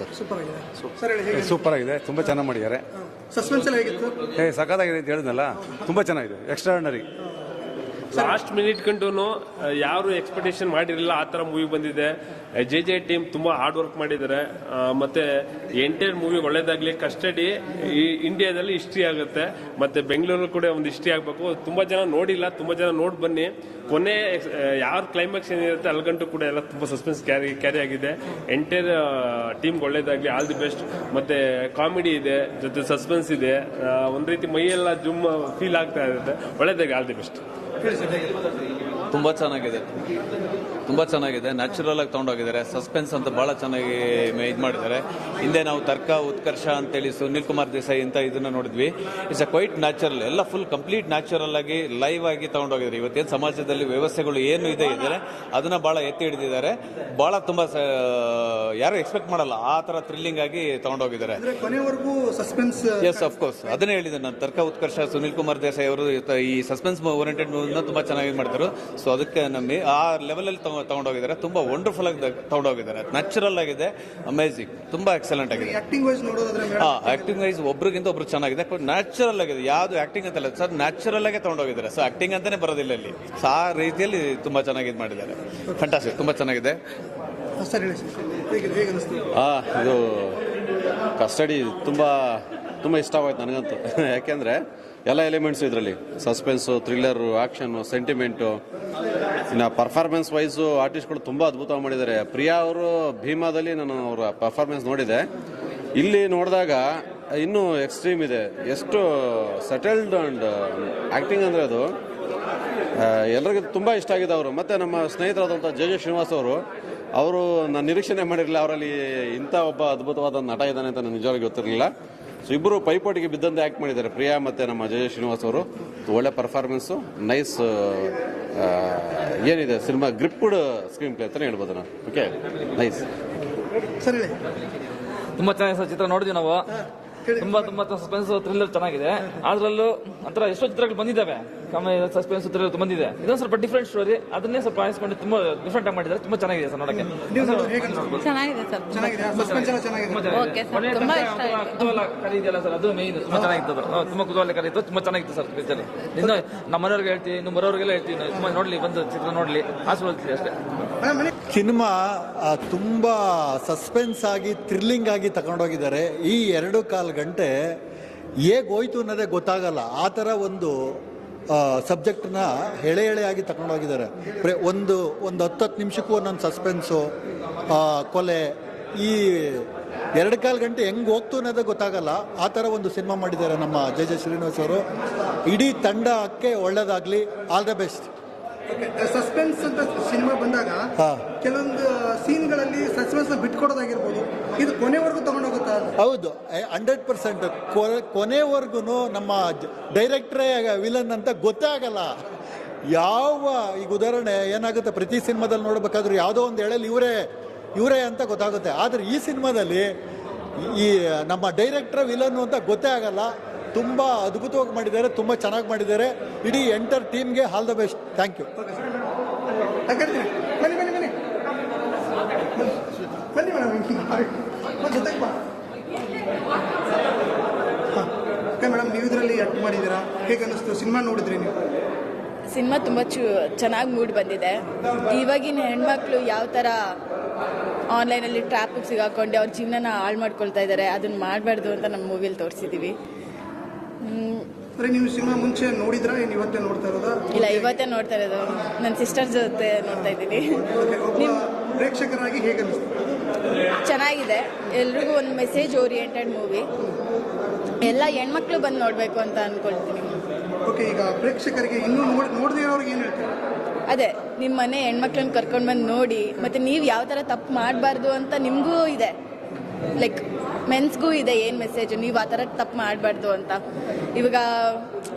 Sir. Super. ಆಗಿದೆ sir ಹೇಳಿ ಹೇಗೆ ಸೂಪರ್ ಆಗಿದೆ ತುಂಬ ಚೆನ್ನಾಗಿ ಮಾಡಿದ್ದಾರೆ. ಸಸ್ಪೆನ್ಸ್ ಎಲ್ಲ ಹೇಗಿತ್ತು? ಏ ಸಖತ್ತಾಗಿದೆ ಅಂತ ಹೇಳಿದ್ನಲ್ಲ? ತುಂಬಾ ಚೆನ್ನಾಗಿದೆ. ಎಕ್ಸ್ಟ್ರಾರ್ಡನರಿ ಲಾಸ್ಟ್ ಮಿನಿಟ್ ಕಂಡು ಯಾರು ಎಕ್ಸ್ಪೆಕ್ಟೇಷನ್ ಮಾಡಿರಲಿಲ್ಲ, ಆ ಥರ ಮೂವಿ ಬಂದಿದೆ. ಜೆ ಜೆ ಟೀಮ್ ತುಂಬಾ ಹಾರ್ಡ್ ವರ್ಕ್ ಮಾಡಿದ್ದಾರೆ. ಮತ್ತೆ ಎಂಟೈರ್ ಮೂವಿ ಒಳ್ಳೇದಾಗ್ಲಿ, ಕಸ್ಟಡಿ, ಈ ಇಂಡಿಯಾದಲ್ಲಿ ಹಿಸ್ಟ್ರಿ ಆಗುತ್ತೆ. ಮತ್ತೆ ಬೆಂಗಳೂರು ಕೂಡ ಒಂದು ಹಿಸ್ಟ್ರಿ ಆಗಬೇಕು. ತುಂಬಾ ಜನ ನೋಡಿಲ್ಲ, ತುಂಬಾ ಜನ ನೋಡಿ ಬನ್ನಿ. ಕೊನೆ ಯಾರು ಕ್ಲೈಮ್ಯಾಕ್ಸ್ ಏನಿರುತ್ತೆ, ಅಲ್ಗಂಟು ಕೂಡ ಎಲ್ಲ ತುಂಬಾ ಸಸ್ಪೆನ್ಸ್ ಕ್ಯಾರಿ ಕ್ಯಾರಿ ಆಗಿದೆ. ಎಂಟೈರ್ ಟೀಮ್ ಒಳ್ಳೇದಾಗ್ಲಿ ಆಲ್ ದಿ ಬೆಸ್ಟ್ ಮತ್ತೆ ಕಾಮಿಡಿ ಇದೆ, ಜೊತೆ ಸಸ್ಪೆನ್ಸ್ ಇದೆ. ಒಂದು ಒಂದ್ ರೀತಿ ಮೈಯೆಲ್ಲ ಜುಮ್ ಫೀಲ್ ಆಗ್ತಾ ಇರುತ್ತೆ. ಒಳ್ಳೇದಾಗಿ ಆಲ್ ದಿ ಬೆಸ್ಟ್ ಹೇಳಿ ಸರ್ ಹೇಗೆ ತುಂಬ ಚೆನ್ನಾಗಿದೆ. ತುಂಬ ಚೆನ್ನಾಗಿದೆ. ನ್ಯಾಚುರಲ್ ಆಗಿ ತೊಗೊಂಡೋಗಿದ್ದಾರೆ. ಸಸ್ಪೆನ್ಸ್ ಅಂತ ಭಾಳ ಚೆನ್ನಾಗಿ ಇದು ಮಾಡಿದ್ದಾರೆ. ಹಿಂದೆ ನಾವು ತರ್ಕ ಉತ್ಕರ್ಷ ಅಂತೇಳಿ ಸುನಿಲ್ ಕುಮಾರ್ ದೇಸಾಯಿ ಅಂತ ಇದನ್ನ ನೋಡಿದ್ವಿ. ಇಟ್ಸ್ ಅ ಕ್ವೈಟ್ ನ್ಯಾಚುರಲ್ ಎಲ್ಲ ಫುಲ್ ಕಂಪ್ಲೀಟ್ ನ್ಯಾಚುರಲ್ ಆಗಿ ಲೈವ್ ಆಗಿ ತೊಗೊಂಡೋಗಿದ್ರು ಇವತ್ತೇನು ಸಮಾಜದಲ್ಲಿ ವ್ಯವಸ್ಥೆಗಳು ಏನು ಇದೆ ಇದ್ದಾರೆ ಅದನ್ನ ಭಾಳ ಎತ್ತಿ ಹಿಡಿದಿದ್ದಾರೆ. ಭಾಳ ತುಂಬ ಯಾರು ಎಕ್ಸ್ಪೆಕ್ಟ್ ಮಾಡಲ್ಲ. ಆ ಥರ ಥ್ರಿಲ್ಲಿಂಗ್ ಆಗಿ ತೊಗೊಂಡೋಗಿದ್ದಾರೆ. ಸಸ್ಪೆನ್ಸ್ ಎಸ್ ಅಫ್ಕೋರ್ಸ್ ಅದನ್ನೇ ಹೇಳಿದೆ ನಾನು. ತರ್ಕ ಉತ್ಕರ್ಷ ಸುನಿಲ್ ಕುಮಾರ್ ದೇಸಾಯಿ ಅವರು ಈ ಸಸ್ಪೆನ್ಸ್ ಓರಿಯಂಟೆಡ್ ಮೂವಿನ ತುಂಬಾ ಚೆನ್ನಾಗಿ ಮಾಡ್ತಾರೆ ಸೊ ಅದಕ್ಕೆ ನಮ್ಮ ಆ ಲೆವೆಲಲ್ಲಿ ತಗೊಂಡೋಗಿದ್ದಾರೆ. ತುಂಬಾ ವಂಡರ್ಫುಲ್ ಆಗಿ ತಗೊಂಡೋಗಿದ್ದಾರೆ. ನ್ಯಾಚುರಲ್ ಆಗಿದೆ. ಅಮೇಝಿಂಗ್ ತುಂಬಾ ಎಕ್ಸಲೆಂಟ್ ಆಗಿದೆ. ಹಾ ಆಕ್ಟಿಂಗ್ ವೈಸ್ ಒಬ್ರಿಗಿಂತ ಒಬ್ರು ಚೆನ್ನಾಗಿದೆ. ನ್ಯಾಚುರಲ್ ಆಗಿದೆ. ಯಾವ್ದು ಆಕ್ಟಿಂಗ್ ಅಂತಲ್ಲ. ಸರ್ ನ್ಯಾಚುರಲ್ ಆಗಿ ತಗೊಂಡೋಗಿದ್ದಾರೆ. ಸೊ ಆಕ್ಟಿಂಗ್ ಅಂತಾನೆ ಬರೋದಿಲ್ಲ ಇಲ್ಲಿ. ಸೊ ಆ ರೀತಿಯಲ್ಲಿ ತುಂಬಾ ಚೆನ್ನಾಗಿ ಇದು ಮಾಡಿದ್ದಾರೆ. ಫಂಟಾಸ್ಟಿಕ್ ತುಂಬಾ ಚೆನ್ನಾಗಿದೆ. ಆ ಇದು ಕಸ್ಟಡಿ ತುಂಬ ತುಂಬ ಇಷ್ಟವಾಯ್ತು ನನಗಂತೂ. ಯಾಕೆಂದರೆ ಎಲ್ಲ ಎಲಿಮೆಂಟ್ಸು ಇದರಲ್ಲಿ. ಸಸ್ಪೆನ್ಸು ಥ್ರಿಲ್ಲರು ಆ್ಯಕ್ಷನ್ನು ಸೆಂಟಿಮೆಂಟು ಇನ್ನು ಪರ್ಫಾರ್ಮೆನ್ಸ್ ವೈಸು ಆರ್ಟಿಸ್ಟ್ಗಳು ತುಂಬ ಅದ್ಭುತವಾಗಿ ಮಾಡಿದ್ದಾರೆ. ಪ್ರಿಯಾ ಅವರು ಭೀಮಾದಲ್ಲಿ ನಾನು ಅವರ ಪರ್ಫಾರ್ಮೆನ್ಸ್ ನೋಡಿದೆ. ಇಲ್ಲಿ ನೋಡಿದಾಗ ಇನ್ನೂ ಎಕ್ಸ್ಟ್ರೀಮ್ ಇದೆ. ಎಷ್ಟು ಸೆಟಲ್ಡ್ ಆ್ಯಂಡ್ ಆ್ಯಕ್ಟಿಂಗ್ ಅಂದರೆ ಅದು ಎಲ್ಲರಿಗೂ ತುಂಬ ಇಷ್ಟ ಆಗಿದೆ ಅವರು. ಮತ್ತು ನಮ್ಮ ಸ್ನೇಹಿತರಾದಂಥ ಜೆ ಜೆ ಶ್ರೀನಿವಾಸ್ ಅವರು ಅವರು ನಾನು ನಿರೀಕ್ಷಣೆ ಮಾಡಿರಲಿಲ್ಲ ಅವರಲ್ಲಿ ಇಂಥ ಒಬ್ಬ ಅದ್ಭುತವಾದ ನಟ ಇದ್ದಾನೆ ಅಂತ ನನಗೆ ನಿಜವಾಗಿ ಗೊತ್ತಿರಲಿಲ್ಲ. ಸೊ ಇಬ್ಬರು ಪೈಪೋಟಿಗೆ ಬಿದ್ದಂತೆ ಆ್ಯಕ್ಟ್ ಮಾಡಿದ್ದಾರೆ. ಪ್ರಿಯಾ ಮತ್ತು ನಮ್ಮ ಜೆ ಜೆ ಶ್ರೀನಿವಾಸ್ ಅವರು. ಒಳ್ಳೆ ಪರ್ಫಾರ್ಮೆನ್ಸು ನೈಸ್ ಏನಿದೆ ಸಿನಿಮಾ ಗ್ರಿಪ್ಡ್ ಸ್ಕ್ರೀನ್ ಪ್ಲೇ ಅಂತಲೇ ಹೇಳ್ಬೋದು ನಾನು. ಓಕೆ ನೈಸ್ ಸರಿ. ತುಂಬ ಚೆನ್ನಾಗಿ ಸರ್ ಚಿತ್ರ ನೋಡಿದ್ವಿ ನಾವು. ತುಂಬಾ ತುಂಬಾ ಸಸ್ಪೆನ್ಸ್ ಥ್ರಿಲ್ಲರ್ ಚೆನ್ನಾಗಿದೆ. ಅದ್ರಲ್ಲೂ ಒಂಥರ ಎಷ್ಟೋ ಚಿತ್ರಗಳು ಬಂದಿದ್ದಾವೆ. ಕಾಮಿ ಸಸ್ಪೆನ್ಸ್ ಥ್ರಿಲ್ಲರ್ ಬಂದಿದೆ. ಇದೊಂದು ಸ್ವಲ್ಪ ಡಿಫ್ರೆಂಟ್ ಸ್ಟೋರಿ ಅದನ್ನೇ ಸ್ವಲ್ಪ ಮಾಡಿ ತುಂಬಾ ಡಿಫ್ರೆಂಟ್ ಆಗಿ ಮಾಡಿದ್ದಾರೆ. ತುಂಬಾ ಚೆನ್ನಾಗಿದೆ ಸರ್ ನೋಡಕ್ಕೆ. ಚೆನ್ನಾಗಿದೆ ಸರ್. ಚೆನ್ನಾಗಿದೆ ಸಸ್ಪೆನ್ಸ್ ಚೆನ್ನಾಗಿದೆ. ಓಕೆ ಸರ್ ತುಂಬಾ ಇಷ್ಟ ಆಯ್ತು. ಕುತೂಹಲಕಾರಿ ಇದೆಯಲ್ಲ ಸರ್ ಅದು ಮೇನ್ ತುಂಬಾ ಚೆನ್ನಾಗಿತ್ತು ತುಂಬಾ ಕುತೂಹಲ ಇತ್ತು ತುಂಬಾ ಚೆನ್ನಾಗಿತ್ತು ಸರ್ ಪಿಕ್ಚರ್ ಇನ್ನು ನಮ್ಮ ಮನೆಯವ್ರಿಗೆ ಹೇಳ್ತೀನಿ ಇನ್ನು ಬರೋರಿಗೆಲ್ಲ ಹೇಳ್ತೀನಿ. ತುಂಬಾ ನೋಡ್ಲಿ ಬಂದು ಚಿತ್ರ ನೋಡ್ಲಿ. ಆಶೀರ್ವದಿಸ್ಲಿ ಅಷ್ಟೇ. ಸಿನಿಮಾ ತುಂಬ ಸಸ್ಪೆನ್ಸ್ ಆಗಿ ಥ್ರಿಲ್ಲಿಂಗ್ ಆಗಿ ತಗೊಂಡೋಗಿದ್ದಾರೆ. ಈ ಎರಡು ಕಾಲು ಗಂಟೆ ಹೇಗೆ ಹೋಯ್ತು ಅನ್ನೋದೇ ಗೊತ್ತಾಗಲ್ಲ. ಆ ಥರ ಒಂದು ಸಬ್ಜೆಕ್ಟ್ನ ಎಳೆ ಎಳೆಯಾಗಿ ತಗೊಂಡೋಗಿದ್ದಾರೆ. ಪ್ರೇ, ಒಂದು ಒಂದು ಹತ್ತು ಹತ್ತು ನಿಮಿಷಕ್ಕೂ ಒಂದೊಂದು ಸಸ್ಪೆನ್ಸು ಕೊಲೆ, ಈ ಎರಡು ಕಾಲು ಗಂಟೆ ಹೆಂಗೆ ಹೋಗ್ತು ಅನ್ನೋದೇ ಗೊತ್ತಾಗಲ್ಲ. ಆ ಥರ ಒಂದು ಸಿನಿಮಾ ಮಾಡಿದ್ದಾರೆ ನಮ್ಮ ಜೆ ಜೆ ಶ್ರೀನಿವಾಸ್ ಅವರು. ಇಡೀ ತಂಡಕ್ಕೆ ಒಳ್ಳೇದಾಗಲಿ. ಆಲ್ ದ ಬೆಸ್ಟ್ ಸಸ್ಪೆನ್ಸ್ ಅಂತ ಸಿನಿಮಾ ಬಂದಾಗ. ಕೆಲವೊಂದು ಸೀನ್ಗಳಲ್ಲಿ ಸಸ್ಪೆನ್ಸ್ ಬಿಟ್ಕೊಡೋದಾಗಿರ್ಬೋದು. ಇದು ಕೊನೆವರೆಗೂ ತಗೊಂಡೋಗುತ್ತಾ? ಹೌದು ಹಂಡ್ರೆಡ್ ಪರ್ಸೆಂಟ್ ಕೊನೆವರೆಗೂ ನಮ್ಮ ಡೈರೆಕ್ಟ್ರೇ ವಿಲನ್ ಅಂತ ಗೊತ್ತೇ ಆಗಲ್ಲ. ಯಾವ ಈಗ ಉದಾಹರಣೆ ಏನಾಗುತ್ತೆ? ಪ್ರತಿ ಸಿನಿಮಾದಲ್ಲಿ ನೋಡಬೇಕಾದ್ರೂ ಯಾವುದೋ ಒಂದು ಹೇಳಲ್ಲಿ ಇವರೇ ಇವರೇ ಅಂತ ಗೊತ್ತಾಗುತ್ತೆ. ಆದರೆ ಈ ಸಿನಿಮಾದಲ್ಲಿ ಈ ನಮ್ಮ ಡೈರೆಕ್ಟ್ರ ವಿಲನ್ ಅಂತ ಗೊತ್ತೇ ಆಗಲ್ಲ. ತುಂಬ ಅದ್ಭುತವಾಗಿ ಮಾಡಿದ್ದಾರೆ ತುಂಬ ಚೆನ್ನಾಗಿ ಮಾಡಿದ್ದಾರೆ. ಇಡೀ ಎಂಟರ್ ಟೀಮ್ಗೆ all the best thank you madam ನೀವು ಇದರಲ್ಲಿ ಆಕ್ಟ್ ಮಾಡಿದ್ದೀರಾ? ಹೇಗೆ ಅನ್ನಿಸ್ತು? ಸಿನಿಮಾ ನೋಡಿದ್ರಿ ನೀವು? ಸಿನಿಮಾ ತುಂಬ ಚು ಚೆನ್ನಾಗಿ ಮೂಡ್ ಬಂದಿದೆ. ಇವಾಗಿನ ಹೆಣ್ಮಕ್ಳು ಯಾವ ಥರ ಆನ್ಲೈನಲ್ಲಿ ಟ್ರಾಫಿಕ್ ಸಿಗಾಕೊಂಡು ಅವ್ರ ಜೀವನ ಹಾಳು ಮಾಡ್ಕೊಳ್ತಾ ಇದ್ದಾರೆ ಅದನ್ನ ಮಾಡಬಾರ್ದು ಅಂತ ನಮ್ಮ ಮೂವಿಲಿ ತೋರಿಸಿದ್ದೀವಿ ನೀವು ಸಿನಿಮಾ ಮುಂಚೆ ನೋಡಿದ್ರಾ? ಏನು ಇವತ್ತೇ ನೋಡ್ತಾ ಇರೋದಾ? ಇಲ್ಲ ಇವತ್ತೇ ನೋಡ್ತಾ ಇರೋದು. ನನ್ನ ಸಿಸ್ಟರ್ ಜೊತೆ ನೋಡ್ತಾ ಇದ್ದೀನಿ. ಪ್ರೇಕ್ಷಕರಾಗಿ ಹೇಗೆ ಚೆನ್ನಾಗಿದೆ. ಎಲ್ರಿಗೂ ಒಂದು ಮೆಸೇಜ್ ಓರಿಯೆಂಟೆಡ್ ಮೂವಿ ಎಲ್ಲ ಹೆಣ್ಮಕ್ಳು ಬಂದು ನೋಡಬೇಕು ಅಂತ ಅನ್ಕೊಳ್ತೀನಿ. ಓಕೆ ಈಗ ಪ್ರೇಕ್ಷಕರಿಗೆ ಇನ್ನೂ ನೋಡಿ ನೋಡದೇ ಇರೋರಿಗೆ ಏನು ಹೇಳ್ತೀರಾ? ಅದೇ ನಿಮ್ಮ ಮನೆ ಹೆಣ್ಮಕ್ಳನ್ನ ಕರ್ಕೊಂಡು ಬಂದು ನೋಡಿ ಮತ್ತೆ ನೀವು ಯಾವ ಥರ ತಪ್ಪು ಮಾಡಬಾರ್ದು ಅಂತ ನಿಮಗೂ ಇದೆ. ಲೈಕ್ ಮೆನ್ಸ್ಗೂ ಇದೆ ಏನು ಮೆಸೇಜ್ ನೀವು ಆ ಥರ ತಪ್ಪು ಮಾಡಬಾರ್ದು ಅಂತ. ಇವಾಗ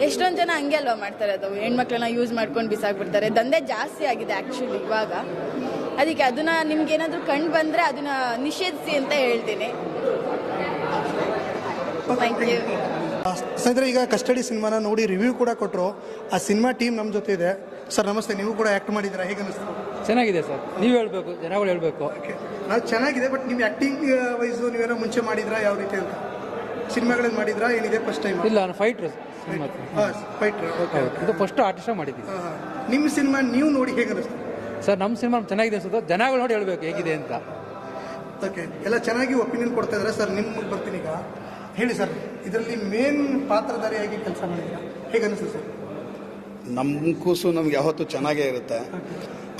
ಎಷ್ಟೊಂದು ಜನ ಹಂಗೆ ಅಲ್ವಾ ಮಾಡ್ತಾರೆ ಅದು? ಹೆಣ್ಮಕ್ಳನ್ನ ಯೂಸ್ ಮಾಡ್ಕೊಂಡು ಬಿಸಾಕ್ಬಿಡ್ತಾರೆ. ದಂಧೆ ಜಾಸ್ತಿ ಆಗಿದೆ ಆ್ಯಕ್ಚುಲಿ ಇವಾಗ. ಅದಕ್ಕೆ ಅದನ್ನ ನಿಮ್ಗೆ ಏನಾದರೂ ಕಂಡು ಬಂದರೆ ಅದನ್ನ ನಿಷೇಧಿಸಿ ಅಂತ ಹೇಳ್ತೀನಿ. ಥ್ಯಾಂಕ್ ಯು ಸ್ನೇಹಿತರೆ ಈಗ ಕಸ್ಟಡಿ ಸಿನಿಮಾನ ನೋಡಿ ರಿವ್ಯೂ ಕೂಡ ಕೊಟ್ಟರು ಆ ಸಿನಿಮಾ ಟೀಮ್ ನಮ್ಮ ಜೊತೆ ಇದೆ. ಸರ್ ನಮಸ್ತೆ ನೀವು ಕೂಡ ಆ್ಯಕ್ಟ್ ಮಾಡಿದ್ದೀರಾ? ಹೇಗೆ ಅನ್ನಿಸ್ತು ಚೆನ್ನಾಗಿದೆ ಸರ್. ನೀವು ಹೇಳಬೇಕು ಜನಗಳು ಹೇಳಬೇಕು. ಓಕೆ ಅದು ಚೆನ್ನಾಗಿದೆ ಬಟ್ ನೀವು ಆ್ಯಕ್ಟಿಂಗ್ ವೈಸು ನೀವೇನೋ ಮುಂಚೆ ಮಾಡಿದ್ರಾ ಯಾವ ರೀತಿ ಅಂತ? ಸಿನಿಮಾಗಳಲ್ಲಿ ಮಾಡಿದ್ರಾ ಏನಿದೆ ಫಸ್ಟ್ ಟೈಮ್ ಇಲ್ಲ ನಾನು ಫೈಟ್ರ್ ಸಿನಿಮಾ. ಫೈಟ್ರ್ ಓಕೆ ಇದು ಫಸ್ಟ್ ಆರ್ಟಿಸ್ಟ್ ಮಾಡಿದ್ದೀನಿ. ನಿಮ್ಮ ಸಿನಿಮಾ ನೀವು ನೋಡಿ ಹೇಗೆ ಅನಿಸ್ತು? ಸರ್ ನಮ್ಮ ಸಿನಿಮಾ ಚೆನ್ನಾಗಿದೆ ಅನ್ಸುತ್ತೆ. ಜನಗಳು ನೋಡಿ ಹೇಳ್ಬೇಕು ಹೇಗಿದೆ ಅಂತ. ಓಕೆ ಎಲ್ಲ ಚೆನ್ನಾಗಿ ಒಪಿನಿಯನ್ ಕೊಡ್ತಾ ಇದ್ದಾರೆ ಸರ್ ನಿಮ್ಮ ಬರ್ತೀನಿ ಈಗ. ಹೇಳಿ ಸರ್ ಇದರಲ್ಲಿ ಮೇನ್ ಪಾತ್ರಧಾರಿಯಾಗಿ ಕೆಲಸ ಮಾಡಿದ್ದೀರಾ? ಹೇಗೆ ಅನಿಸ್ತು ಸರ್? ನಮ್ಮ ಕೂಸು ನಮ್ಗೆ ಯಾವತ್ತೂ ಚೆನ್ನಾಗೇ ಇರುತ್ತೆ.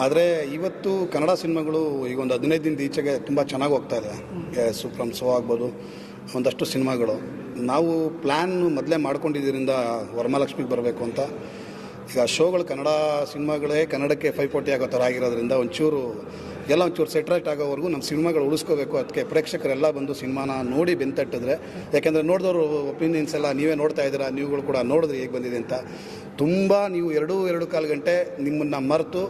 ಆದರೆ ಇವತ್ತು ಕನ್ನಡ ಸಿನಿಮಾಗಳು ಈಗ ಒಂದು ಹದಿನೈದು ದಿನದ ಈಚೆಗೆ ತುಂಬ ಚೆನ್ನಾಗಿ ಹೋಗ್ತಾ ಇದೆ. ಸುಪ್ರಮ್ ಸೋ ಆಗ್ಬೋದು ಒಂದಷ್ಟು ಸಿನಿಮಾಗಳು. ನಾವು ಪ್ಲ್ಯಾನ್ ಮೊದಲೇ ಮಾಡ್ಕೊಂಡಿದ್ದರಿಂದ ವರಮಹಾಲಕ್ಷ್ಮಿಗೆ ಬರಬೇಕು ಅಂತ. ಈಗ ಶೋಗಳು ಕನ್ನಡ ಸಿನಿಮಾಗಳೇ ಕನ್ನಡಕ್ಕೆ ಪೈಪೋಟಿ ಆಗೋ ಥರ ಆಗಿರೋದ್ರಿಂದ ಒಂಚೂರು ಎಲ್ಲ ಒಂಚೂರು ಸೆಟ್ರೇಟ್ ಆಗೋವರೆಗೂ ನಮ್ಮ ಸಿನಿಮಾಗಳು ಉಳಿಸ್ಕೋಬೇಕು. ಅದಕ್ಕೆ ಪ್ರೇಕ್ಷಕರೆಲ್ಲ ಬಂದು ಸಿನಿಮಾನ ನೋಡಿ ಬೆಂತಟ್ಟಿದ್ರೆ ಯಾಕೆಂದರೆ ನೋಡಿದವರು ಒಪಿನಿಯನ್ಸ್ ಎಲ್ಲ ನೀವೇ ನೋಡ್ತಾ ಇದ್ದೀರಾ ನೀವುಗಳು ಕೂಡ ನೋಡಿದ್ರಿ ಹೇಗೆ ಬಂದಿದೆ ಅಂತ. ತುಂಬ ನೀವು ಎರಡು ಎರಡು ಕಾಲು ಗಂಟೆ ನಿಮ್ಮನ್ನು ಮರೆತು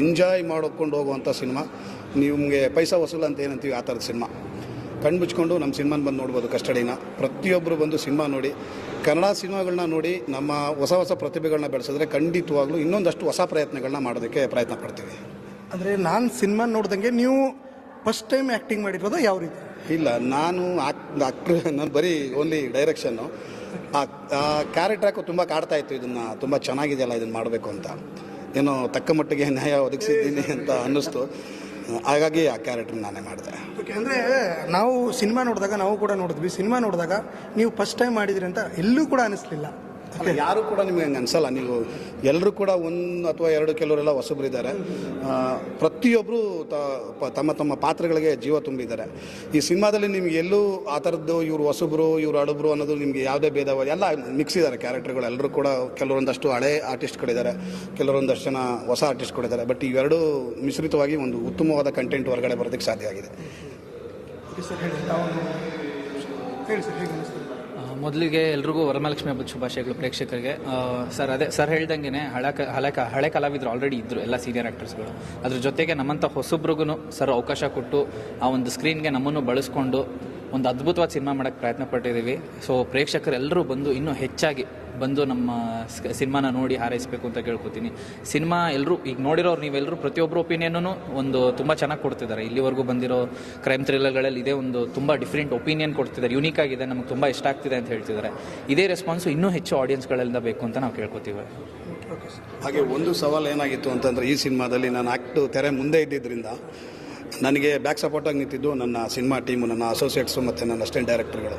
ಎಂಜಾಯ್ ಮಾಡ್ಕೊಂಡು ಹೋಗುವಂಥ ಸಿನಿಮಾ. ನಿಮಗೆ ಪೈಸಾ ವಸೂಲ್ ಅಂತ ಏನಂತೀವಿ ಆ ಥರದ ಸಿನಿಮಾ. ಕಣ್ಣು ಮುಚ್ಕೊಂಡು ನಮ್ಮ ಸಿನಿಮಾನ ಬಂದು ನೋಡ್ಬೋದು ಕಸ್ಟಡಿನ. ಪ್ರತಿಯೊಬ್ಬರು ಬಂದು ಸಿನಿಮಾ ನೋಡಿ ಕನ್ನಡ ಸಿನಿಮಾಗಳನ್ನ ನೋಡಿ ನಮ್ಮ ಹೊಸ ಹೊಸ ಪ್ರತಿಭೆಗಳನ್ನ ಬೆಳೆಸಿದ್ರೆ ಖಂಡಿತವಾಗ್ಲೂ ಇನ್ನೊಂದಷ್ಟು ಹೊಸ ಪ್ರಯತ್ನಗಳನ್ನ ಮಾಡೋದಕ್ಕೆ ಪ್ರಯತ್ನ ಪಡ್ತೀವಿ. ಅಂದರೆ ನಾನು ಸಿನಿಮಾ ನೋಡ್ದಂಗೆ ನೀವು ಫಸ್ಟ್ ಟೈಮ್ ಆ್ಯಕ್ಟಿಂಗ್ ಮಾಡಿರೋದು ಯಾವ ರೀತಿ? ಇಲ್ಲ ನಾನು ಆಕ್ಟ್ರ್ ನಾನು ಬರೀ ಓನ್ಲಿ ಡೈರೆಕ್ಷನ್ನು ಆ ಕ್ಯಾರೆಕ್ಟರ್ ಹಾಕೋ ತುಂಬ ಕಾಡ್ತಾ ಇತ್ತು. ಇದನ್ನು ತುಂಬ ಚೆನ್ನಾಗಿದೆಯಲ್ಲ ಇದನ್ನು ಮಾಡಬೇಕು ಅಂತ. ಏನೋ ತಕ್ಕ ಮಟ್ಟಿಗೆ ನ್ಯಾಯ ಒದಗಿಸಿದ್ದೀನಿ ಅಂತ ಅನ್ನಿಸ್ತು. ಹಾಗಾಗಿ ಆ ಕ್ಯಾರೆಕ್ಟರ್ ನಾನೇ ಮಾಡಿದೆ. ಓಕೆ, ಅಂದರೆ ನಾವು ಸಿನಿಮಾ ನೋಡಿದಾಗ, ನಾವು ಕೂಡ ನೋಡಿದ್ವಿ. ಸಿನಿಮಾ ನೋಡಿದಾಗ ನೀವು ಫಸ್ಟ್ ಟೈಮ್ ಮಾಡಿದ್ರಿ ಅಂತ ಎಲ್ಲೂ ಕೂಡ ಅನಿಸ್ಲಿಲ್ಲ. ಅಲ್ಲ, ಯಾರು ಕೂಡ ನಿಮಗೆ ಹಂಗೆ ಅನ್ಸಲ್ಲ. ನೀವು ಎಲ್ಲರೂ ಕೂಡ ಒಂದು ಅಥವಾ ಎರಡು ಕೆಲವರೆಲ್ಲ ಹೊಸಬರಿದ್ದಾರೆ. ಪ್ರತಿಯೊಬ್ಬರು ತಮ್ಮ ತಮ್ಮ ಪಾತ್ರಗಳಿಗೆ ಜೀವ ತುಂಬಿದ್ದಾರೆ. ಈ ಸಿನಿಮಾದಲ್ಲಿ ನಿಮ್ಗೆ ಎಲ್ಲೂ ಆ ಥರದ್ದು ಇವರು ಹೊಸಬ್ರು, ಇವರು ಅಳುಬ್ರು ಅನ್ನೋದು ನಿಮಗೆ ಯಾವುದೇ ಭೇದವಾದ ಎಲ್ಲ ಮಿಕ್ಸ್ ಇದ್ದಾರೆ ಕ್ಯಾರೆಕ್ಟರ್ಗಳು ಎಲ್ಲರೂ ಕೂಡ ಕೆಲವೊಂದಷ್ಟು ಹಳೆ ಆರ್ಟಿಸ್ಟ್ಗಳಿದ್ದಾರೆ ಕೆಲವೊಂದಷ್ಟು ಜನ ಹೊಸ ಆರ್ಟಿಸ್ಟ್ಗಳಿದ್ದಾರೆ ಬಟ್ ಇವೆರಡೂ ಮಿಶ್ರಿತವಾಗಿ ಒಂದು ಉತ್ತಮವಾದ ಕಂಟೆಂಟ್ ಹೊರಗಡೆ ಬರೋದಕ್ಕೆ ಸಾಧ್ಯ ಆಗಿದೆ. ಮೊದಲಿಗೆ ಎಲ್ರಿಗೂ ವರಮಹಾಲಕ್ಷ್ಮಿ ಹಬ್ಬದ ಶುಭಾಶಯಗಳು ಪ್ರೇಕ್ಷಕರಿಗೆ. ಸರ್, ಅದೇ, ಸರ್ ಹೇಳ್ದಂಗೆ ಹಳೆ ಹಳೆ ಹಳೆ ಕಲಾವಿದರು ಆಲ್ರೆಡಿ ಇದ್ದರು ಎಲ್ಲ ಸೀನಿಯರ್ ಆ್ಯಕ್ಟರ್ಸ್ಗಳು ಅದ್ರ ಜೊತೆಗೆ ನಮ್ಮಂಥ ಹೊಸಬ್ರಿಗೂ ಸರ್ ಅವಕಾಶ ಕೊಟ್ಟು ಆ ಒಂದು ಸ್ಕ್ರೀನ್ಗೆ ನಮ್ಮನ್ನು ಬಳಸ್ಕೊಂಡು ಒಂದು ಅದ್ಭುತವಾದ ಸಿನಿಮಾ ಮಾಡೋಕ್ಕೆ ಪ್ರಯತ್ನ ಪಟ್ಟಿದ್ದೀವಿ. ಸೊ ಪ್ರೇಕ್ಷಕರೆಲ್ಲರೂ ಬಂದು ಇನ್ನೂ ಹೆಚ್ಚಾಗಿ ಬಂದು ನಮ್ಮ ಸಿನಿಮಾನ ನೋಡಿ ಹಾರೈಸಬೇಕು ಅಂತ ಕೇಳ್ಕೊತೀನಿ. ಸಿನಿಮಾ ಎಲ್ಲರೂ ಈಗ ನೋಡಿರೋರು ನೀವೆಲ್ಲರೂ ಪ್ರತಿಯೊಬ್ಬರು ಒಪಿನಿಯನ್ನು ಒಂದು ತುಂಬ ಚೆನ್ನಾಗಿ ಕೊಡ್ತಿದ್ದಾರೆ. ಇಲ್ಲಿವರೆಗೂ ಬಂದಿರೋ ಕ್ರೈಮ್ ಥ್ರಿಲ್ಲರ್ಗಳಲ್ಲಿ ಇದೇ ಒಂದು ತುಂಬ ಡಿಫ್ರೆಂಟ್ ಒಪಿನಿಯನ್ ಕೊಡ್ತಿದ್ದಾರೆ. ಯುನೀಕ್ ಆಗಿದೆ, ನಮಗೆ ತುಂಬ ಇಷ್ಟ ಆಗ್ತಿದೆ ಅಂತ ಹೇಳ್ತಿದ್ದಾರೆ. ಇದೇ ರೆಸ್ಪಾನ್ಸು ಇನ್ನೂ ಹೆಚ್ಚು ಆಡಿಯನ್ಸ್ಗಳಿಂದ ಬೇಕು ಅಂತ ನಾವು ಕೇಳ್ಕೊತೀವಿ. ಹಾಗೆ ಒಂದು ಸವಾಲು ಏನಾಗಿತ್ತು ಅಂತಂದರೆ, ಈ ಸಿನಿಮಾದಲ್ಲಿ ನಾನು ಆ್ಯಕ್ಟು ತೆರೆ ಮುಂದೆ ಇದ್ದಿದ್ದರಿಂದ ನನಗೆ ಬ್ಯಾಕ್ ಸಪೋರ್ಟಾಗಿ ನಿಂತಿದ್ದು ನನ್ನ ಸಿನಿಮಾ ಟೀಮು, ನನ್ನ ಅಸೋಸಿಯೇಟ್ಸು ಮತ್ತು ನನ್ನ ಅಸಿಸ್ಟೆಂಟ್ ಡೈರೆಕ್ಟರ್ಗಳು.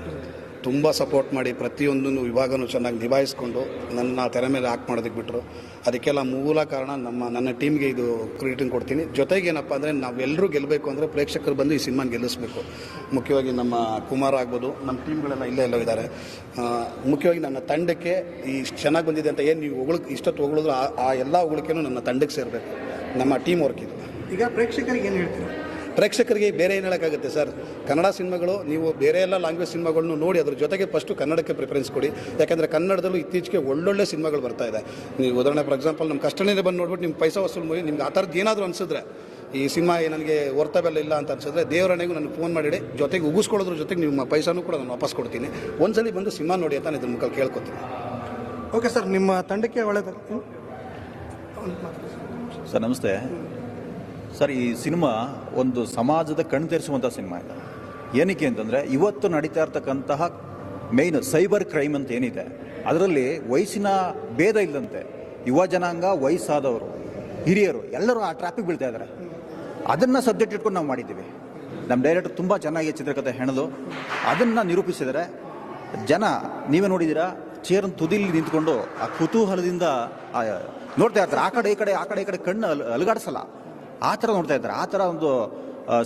ತುಂಬ ಸಪೋರ್ಟ್ ಮಾಡಿ ಪ್ರತಿಯೊಂದನ್ನು ವಿಭಾಗನೂ ಚೆನ್ನಾಗಿ ನಿಭಾಯಿಸ್ಕೊಂಡು ನನ್ನ ತೆರೆ ಮೇಲೆ ಹಾಕ್ ಮಾಡೋದಕ್ಕೆ ಬಿಟ್ಟರು ಅದಕ್ಕೆಲ್ಲ ಮೂಲ ಕಾರಣ ನಮ್ಮ, ನನ್ನ ಟೀಮ್ಗೆ ಇದು ಕ್ರೆಡಿಟಿಂಗ್ ಕೊಡ್ತೀನಿ. ಜೊತೆಗೆ ಏನಪ್ಪ ಅಂದರೆ ನಾವೆಲ್ಲರೂ ಗೆಲ್ಲಬೇಕು ಅಂದರೆ ಪ್ರೇಕ್ಷಕರು ಬಂದು ಈ ಸಿನಿಮಾನ ಗೆಲ್ಲಿಸಬೇಕು. ಮುಖ್ಯವಾಗಿ ನಮ್ಮ ಕುಮಾರ್ ಆಗ್ಬೋದು, ನಮ್ಮ ಟೀಮ್ಗಳೆಲ್ಲ ಇಲ್ಲೇ ಎಲ್ಲೋ ಇದ್ದಾರೆ. ಮುಖ್ಯವಾಗಿ ನನ್ನ ತಂಡಕ್ಕೆ ಈ ಚೆನ್ನಾಗಿ ಬಂದಿದೆ ಅಂತ ಏನು ನೀವು ಹೊಗಳು, ಇಷ್ಟೊತ್ತು ಹೊಗಳಿದ್ರು ಆ ಎಲ್ಲ ಹೊಗಳಿಕೆನೂ ನನ್ನ ತಂಡಕ್ಕೆ ಸೇರಬೇಕು. ನಮ್ಮ ಟೀಮ್ ವರ್ಕ್ ಇದು. ಈಗ ಪ್ರೇಕ್ಷಕರಿಗೆ ಏನು ಹೇಳ್ತೀರಾ? ಪ್ರೇಕ್ಷಕರಿಗೆ ಬೇರೆ ಏನು ಹೇಳೋಕ್ಕಾಗುತ್ತೆ ಸರ್? ಕನ್ನಡ ಸಿನಿಮಾಗಳು ನೀವು ಬೇರೆ ಎಲ್ಲ ಲ್ಯಾಂಗ್ವೇಜ್ ಸಿನಿಮಾಗಳನ್ನು ನೋಡಿ ಅದ್ರ ಜೊತೆಗೆ ಫಸ್ಟು ಕನ್ನಡಕ್ಕೆ ಪ್ರಿಫರೆನ್ಸ್ ಕೊಡಿ. ಯಾಕೆಂದರೆ ಕನ್ನಡದಲ್ಲೂ ಇತ್ತೀಚೆಗೆ ಒಳ್ಳೊಳ್ಳೆ ಸಿನಿಮಾಗಳು ಬರ್ತಾ ಇದೆ. ನೀವು ಉದಾಹರಣೆ ಫಾರ್ ಎಕ್ಸಾಂಪಲ್ ನಮ್ಮ ಕಷ್ಟನೇ ಬಂದು ನೋಡ್ಬಿಟ್ಟು ನಿಮ್ಮ ಪೈಸಾ ವಸೂಲು ಮೂವಿ ನಿಮ್ಗೆ ಆ ಥರದ್ದು ಏನಾದರೂ ಅನಿಸಿದ್ರೆ ಈ ಸಿನಿಮಾ ನನಗೆ ವರ್ತವೆಲ್ಲ ಇಲ್ಲ ಅಂತ ಅನ್ಸಿದ್ರೆ ದೇವರಣೆಗೂ ನನಗೆ ಫೋನ್ ಮಾಡಿಡಿ ಜೊತೆಗೆ ಉಗಿಸ್ಕೊಳ್ಳೋದ್ರ ಜೊತೆಗೆ ನಿಮ್ಮ ಪೈಸಾನು ಕೂಡ ನಾನು ವಾಪಸ್ ಕೊಡ್ತೀನಿ. ಒಂದ್ಸಲಿ ಬಂದು ಸಿನಿಮಾ ನೋಡಿ ಅಂತ ನಾನು ಇದ್ರ ಮುಖ ಕೇಳ್ಕೊತೀನಿ. ಓಕೆ ಸರ್ ನಿಮ್ಮ ತಂಡಕ್ಕೆ ಒಳ್ಳೆಯದು ಸರ್ ನಮಸ್ತೆ. ಸರ್, ಈ ಸಿನಿಮಾ ಒಂದು ಸಮಾಜದ ಕಣ್ಣು ತೆರೆಸುವಂಥ ಸಿನಿಮಾ ಇದೆ. ಏನಕ್ಕೆ ಅಂತಂದರೆ, ಇವತ್ತು ನಡೀತಾ ಇರ್ತಕ್ಕಂತಹ ಮೇಯ್ನ್ ಸೈಬರ್ ಕ್ರೈಮ್ ಅಂತ ಏನಿದೆ, ಅದರಲ್ಲಿ ವಯಸ್ಸಿನ ಭೇದ ಇಲ್ಲದಂತೆ ಯುವ ಜನಾಂಗ ವಯಸ್ಸಾದವರು, ಹಿರಿಯರು, ಎಲ್ಲರೂ ಆ ಟ್ರಾಫಿಕ್ ಬೀಳ್ತಾ ಇದ್ದಾರೆ ಅದನ್ನು ಸಬ್ಜೆಕ್ಟ್ ಇಟ್ಕೊಂಡು ನಾವು ಮಾಡಿದ್ದೀವಿ. ನಮ್ಮ ಡೈರೆಕ್ಟರ್ ತುಂಬ ಚೆನ್ನಾಗಿ ಚಿತ್ರಕಥೆ ಹೆಣದು, ಅದನ್ನು ನಿರೂಪಿಸಿದರೆ ಜನ, ನೀವೇ ನೋಡಿದ್ದೀರಾ ಚೇರ್ ತುದಿಲಿ ನಿಂತ್ಕೊಂಡು ಆ ಕುತೂಹಲದಿಂದ ನೋಡ್ತಾ ಇರ್ತಾರೆ. ಆ ಕಡೆ, ಈ ಕಡೆ, ಆ ಕಡೆ, ಈ ಕಡೆ ಕಣ್ಣು ಅಲ್- ಅಲುಗಾಡಿಸಲ್ಲ. ಆ ಥರ ನೋಡ್ತಾ ಇದ್ದಾರೆ. ಆ ಥರ ಒಂದು